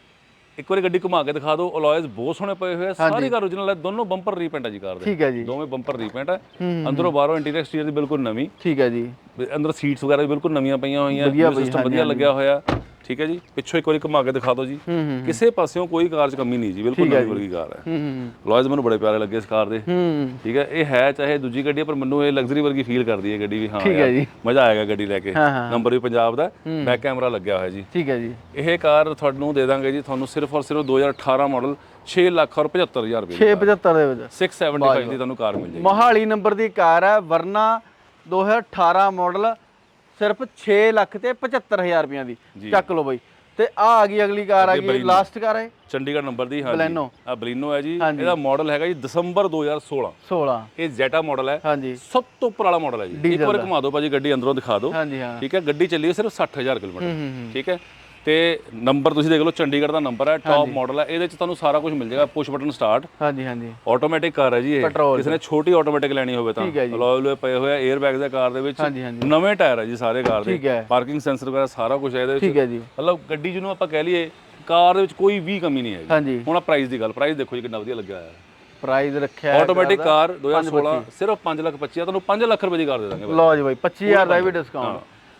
ਇੱਕ ਵਾਰੀ ਗੱਡੀ ਘੁਮਾ ਕੇ ਦਿਖਾ ਦਿਓ ਅਲੋਇਜ਼ ਬਹੁਤ ਸੋਹਣੇ ਪਏ ਹੋਏ ਆ। ਸਾਰੀ ਕਾਰ origignal ਹੈ ਦੋਨੋਂ ਬੰਪਰ ਰੀਪੇਂਟ ਹੈ ਜੀ ਕਾਰ ਦੇ। ਠੀਕ ਹੈ ਜੀ। ਦੋਵੇਂ ਬੰਪਰ ਰੀਪੇਂਟ ਹੈ ਅੰਦਰੋਂ ਬਾਹਰੋਂ ਇੰਟੀਰੀਅਰ ਐਕਸਟੀਰੀਅਰ ਦੀ ਬਿਲਕੁਲ ਨਵੀਂ। ਠੀਕ ਹੈ ਜੀ। ਅੰਦਰ ਸੀਟਸ ਵਗੈਰਾ ਵੀ ਬਿਲਕੁਲ ਨਵੀਆਂ ਪਈਆਂ ਹੋਈਆਂ ਸਿਸਟਮ ਵਧੀਆ ਲੱਗਿਆ ਹੋਇਆ। ਠੀਕ ਹੈ ਜੀ? ਪਿੱਛੋਂ ਇੱਕ ਵਾਰੀ ਘੁਮਾ ਕੇ ਦਿਖਾ ਦਿਓ ਜੀ। ਕਿਸੇ ਪਾਸਿਓਂ ਕੋਈ ਕਾਰ 'ਚ ਕਮੀ ਨਹੀਂ ਜੀ ਬਿਲਕੁਲ ਨਵੀਂ ਵਰਗੀ ਕਾਰ ਹੈ। ਅਲੋਇਜ਼ ਮੈਨੂੰ ਬੜੇ ਪਿਆਰੇ ਲੱਗੇ ਇਸ ਕਾਰ ਦੇ। ਠੀਕ ਹੈ? ਇਹ ਹੈ ਚਾਹੇ ਦੂਜੀ ਗੱਡੀ ਪਰ ਮੈਨੂੰ ਇਹ ਲਗਜ਼ਰੀ ਵਰਗੀ ਫੀਲ ਕਰਦੀ ਹੈ ਗੱਡੀ ਵੀ ਹਾਂ ਠੀਕ ਹੈ ਯਾਰ, ਜੀ। ਮਜ਼ਾ ਆਏਗਾ ਗੱਡੀ ਲੈ ਕੇ। ਨੰਬਰ ਵੀ ਪੰਜਾਬ ਦਾ ਬੈਕ ਕੈਮਰਾ ਲੱਗਿਆ ਹੋਇਆ ਜੀ। ਠੀਕ ਹੈ ਜੀ। ਇਹ ਕਾਰ ਤੁਹਾਨੂੰ ਦੇ ਦਾਂਗੇ ਜੀ ਤੁਹਾਨੂੰ ਸਿਰਫ ਔਰ ਸਿਰਫ 2018 ਮਾਡਲ 6 ਲੱਖ ਔਰ 75000 ਰੁਪਏ 675 ਦੇ ਵਿੱਚ। 675 ਦੀ ਤੁਹਾਨੂੰ ਕਾਰ ਮਿਲ ਜਾਏਗੀ। ਮੋਹਾਲੀ ਨੰਬਰ ਦੀ ਕਾਰ ਹੈ ਵਰਨਾ 2018 ਮਾਡਲ ਸਿਰਫ 6 ਲੱਖ ਤੇ 75000 ਰੁਪਈਆਂ ਦੀ। ਚੱਕ ਲਓ ਬਈ। ਤੇ ਆ ਆ ਗਈ ਅਗਲੀ ਕਾਰ ਆ ਗਈ ਲਾਸਟ ਕਾਰ ਹੈ ਚੰਡੀਗੜ੍ਹ ਨੰਬਰ ਦੀ ਹਾਂਜੀ। ਬਲੈਨੋ। ਆ ਬਲੀਨੋ ਹੈ ਜੀ। ਇਹਦਾ ਮਾਡਲ ਹੈਗਾ ਜੀ ਦਸੰਬਰ 2016 16 ਇਹ ਜ਼ੈਟਾ ਮਾਡਲ ਹੈ। ਹਾਂਜੀ। ਸਭ ਤੋਂ ਉੱਪਰ ਵਾਲਾ ਮਾਡਲ ਹੈ ਜੀ। ਇੱਕ ਵਾਰ ਘੁਮਾ ਦਿਓ ਭਾਜੀ ਗੱਡੀ ਅੰਦਰੋਂ ਦਿਖਾ ਦਿਓ। ਹਾਂਜੀ ਹਾਂ। ਠੀਕ ਹੈ? ਗੱਡੀ ਚੱਲੀ ਹੈ ਸਿਰਫ 60000 ਕਿਲੋਮੀਟਰ। ਹੂੰ ਹੂੰ। ਠੀਕ ਹੈ? ਤੇ ਨੰਬਰ ਤੁਸੀਂ ਦੇਖ ਲਓ ਚੰਡੀਗੜ੍ਹ ਦਾ ਨੰਬਰ ਹੈ ਟੌਪ ਮਾਡਲ ਹੈ। ਇਹਦੇ ਚ ਤੁਹਾਨੂੰ ਸਾਰਾ ਕੁਝ ਮਿਲ ਜਾਏਗਾ ਪੁਸ਼ ਬਟਨ ਸਟਾਰਟ ਹਾਂਜੀ ਹਾਂਜੀ। ਆਟੋਮੈਟਿਕ ਕਾਰ ਹੈ ਜੀ ਇਹ। ਕਿਸੇ ਨੇ ਛੋਟੀ ਆਟੋਮੈਟਿਕ ਲੈਣੀ ਹੋਵੇ ਤਾਂ। ਅਲੋਏ ਲੋਏ ਪਏ ਹੋਏ ਆ 에ਅਰ ਕਾਰ ਦੇ ਵਿੱਚ। ਨਵੇਂ ਟਾਇਰ ਹੈ ਜੀ ਸਾਰੇ ਕਾਰ ਦੇ। ਪਾਰਕਿੰਗ ਸੈਂਸਰ ਵਗੈਰਾ ਸਾਰਾ ਕੁਝ ਹੈ ਇਹਦੇ ਵਿੱਚ। ਠੀਕ ਹੈ ਜੀ। ਮਤਲਬ ਗੱਡੀ ਜਿਹਨੂੰ ਆਪਾਂ ਕਹਿ ਲਈਏ ਕਾਰ ਦੇ ਵਿੱਚ ਕੋਈ ਵੀ ਕਮੀ ਨਹੀਂ ਹੈ ਹੁਣ ਆ ਪ੍ਰਾਈਸ ਦੀ ਗੱਲ ਪ੍ਰਾਈਸ ਦੇਖੋ ਜੀ ਕਿੰਨਾ ਵਧੀਆ ਲੱਗਿਆ ਹੋਇਆ। ਹੈ ਪ੍ਰਾਈਸ ਰੱਖਿਆ ਹੈ ਆਟੋਮੈਟਿਕ ਕਾਰ 2016 ਸਿਰਫ 5 ਲੱਖ 25 ਤੁਹਾਨੂੰ 5 ਲੱਖ ਰੁਪਏ ਦੀ ਕਾਰ ਦੇ ਦਾਂਗੇ ਲਓ ਜੀ ਬਾਈ 25000 ਦਾ ਵੀ ਡਿਸਕਾਊਂਟ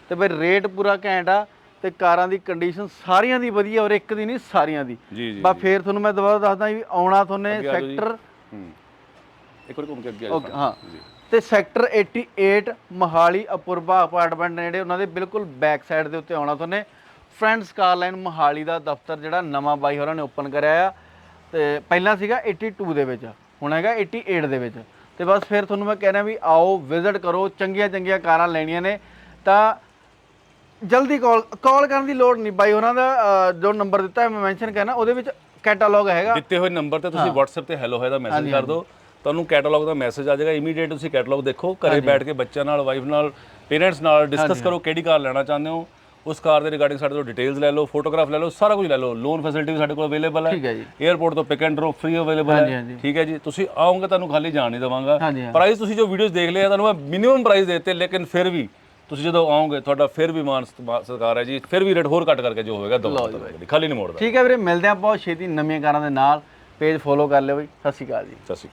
ਤੇ ਬਈ ਰੇਟ ਪੂਰਾ ਘੈਂਟ ਆ। ਤੇ ਕਾਰਾਂ ਦੀ ਕੰਡੀਸ਼ਨ ਸਾਰੀਆਂ ਦੀ ਵਧੀਆ ਔਰ ਇੱਕ ਦੀ ਨਹੀਂ ਸਾਰੀਆਂ ਦੀ। ਜੀ ਜੀ ਬਸ ਫੇਰ ਤੁਹਾਨੂੰ ਮੈਂ ਦੁਬਾਰਾ ਦੱਸਦਾ ਵੀ ਆਉਣਾ ਤੁਹਾਨੇ। ਸੈਕਟਰ ਇੱਕ ਵਾਰ ਘੁੰਮ ਕੇ ਅੱਗੇ ਆ ਓਕੇ ਹਾਂ। ਤੇ ਸੈਕਟਰ 88 ਮੋਹਾਲੀ ਅਪੂਰਵਾ ਅਪਾਰਟਮੈਂਟ ਨੇੜੇ ਉਹਨਾਂ ਦੇ ਬਿਲਕੁਲ ਬੈਕ ਸਾਈਡ ਦੇ ਉੱਤੇ ਆਉਣਾ ਤੁਹਾਨੇ। ਫਰੈਂਡਸ ਕਾਰ ਲਾਈਨ ਮੋਹਾਲੀ ਦਾ ਦਫ਼ਤਰ ਜਿਹੜਾ ਨਵਾਂ ਬਾਈ ਹੋਰਾਂ ਨੇ ਓਪਨ ਕਰਿਆ ਆ। ਤੇ ਪਹਿਲਾਂ ਸੀਗਾ 82 ਦੇ ਵਿੱਚ ਹੁਣ ਹੈਗਾ 88 ਦੇ ਵਿੱਚ। ਤੇ ਬਸ ਫਿਰ ਤੁਹਾਨੂੰ ਮੈਂ ਕਹਿ ਰਿਹਾ ਵੀ ਆਓ ਵਿਜ਼ਿਟ ਕਰੋ ਚੰਗੀਆਂ ਚੰਗੀਆਂ ਕਾਰਾਂ ਲੈਣੀਆਂ ਨੇ। ਤਾਂ ਜਲਦੀ ਕਾਲ ਕਾਲ ਕਰਨ ਦੀ ਲੋੜ ਨਹੀਂ ਬਾਈ ਉਹਨਾਂ ਦਾ ਜੋ ਨੰਬਰ ਦਿੱਤਾ ਹੈ ਮੈਂ ਮੈਂਸ਼ਨ ਕਰਨਾ ਉਹਦੇ ਵਿੱਚ ਕੈਟਾਲੌਗ ਹੈਗਾ। ਦਿੱਤੇ ਹੋਏ ਨੰਬਰ ਤੇ ਤੁਸੀਂ WhatsApp ਤੇ ਹੈਲੋ ਹੈ ਦਾ ਮੈਸੇਜ ਕਰ ਦਿਓ। ਤੁਹਾਨੂੰ ਕੈਟਲੌਗ ਦਾ ਮੈਸੇਜ ਆ ਜਾਏਗਾ ਇਮੀਡੀਏਟ ਤੁਸੀਂ ਕੈਟਲੌਗ ਦੇਖੋ ਘਰੇ ਬੈਠ ਕੇ ਬੱਚਿਆਂ ਨਾਲ ਵਾਈਫ ਨਾਲ ਪੇਰੈਂਟਸ ਨਾਲ ਡਿਸਕਸ ਕਰੋ ਕਿਹੜੀ ਕਾਰ ਲੈਣਾ ਚਾਹੁੰਦੇ ਹੋ। ਉਸ ਕਾਰ ਦੇ ਰਿਗਾਰਡਿੰਗ ਸਾਡੇ ਤੋਂ ਡਿਟੇਲਸ ਲੈ ਲਓ ਫੋਟੋਗ੍ਰਾਫ ਲੈ ਲਓ ਸਾਰਾ ਕੁਝ ਲੈ ਲਓ। ਲੋਨ ਫੈਸਿਲਿਟੀ ਵੀ ਸਾਡੇ ਕੋਲ ਅਵੇਲੇਬਲ ਠੀਕ ਹੈ ਹੈ ਜੀ। 에어ਪੋਰਟ ਤੋਂ pick and drop free available ਹਾਂਜੀ, ਹੈ। ਹਾਂਜੀ। ਠੀਕ ਹੈ ਜੀ। ਤੁਸੀਂ ਆਓਗੇ ਤੁਹਾਨੂੰ ਖਾਲੀ ਜਾਣ ਨਹੀਂ ਦਵਾਂਗਾ। ਹਾਂਜੀ। ਪ੍ਰਾਈਸ ਤੁਸੀਂ ਜੋ ਵੀਡੀਓਜ਼ ਦੇਖ ਲਿਆ ਤੁਹਾਨੂੰ ਮੈਂ ਮਿਨੀਮਮ ਪ੍ਰਾਈਸ ਦੇਤੇ ਲੇਕਿਨ ਫਿਰ ਵੀ ਤੁਸੀਂ ਜਦੋਂ ਆਓਗੇ ਤੁਹਾਡਾ ਫਿਰ ਵੀ ਮਾਨ ਸਤਿ- ਸਤਿਕਾਰ ਹੈ ਜੀ। ਫਿਰ ਵੀ ਰੇਟ ਹੋਰ ਘੱਟ ਕਰਕੇ ਜੋ ਹੋਵੇਗਾ ਦਵਾਂਗਾ ਖਾਲੀ ਨਹੀਂ ਮੋੜਦਾ। ਠੀਕ ਹੈ ਵੀਰੇ ਮਿਲਦੇ ਆਪਾਂ ਬਹੁਤ ਛੇਤੀ ਨਵੀਆਂ ਕਾਰਾਂ ਦੇ ਨਾਲ। ਪੇਜ ਫੋਲੋ ਕਰ ਲਿਓ ਬਈ। ਸਤਿ ਸ਼੍ਰੀ ਅਕਾਲ ਜੀ। ਸਤਿ ਸ਼੍ਰੀ ਅਕਾਲ।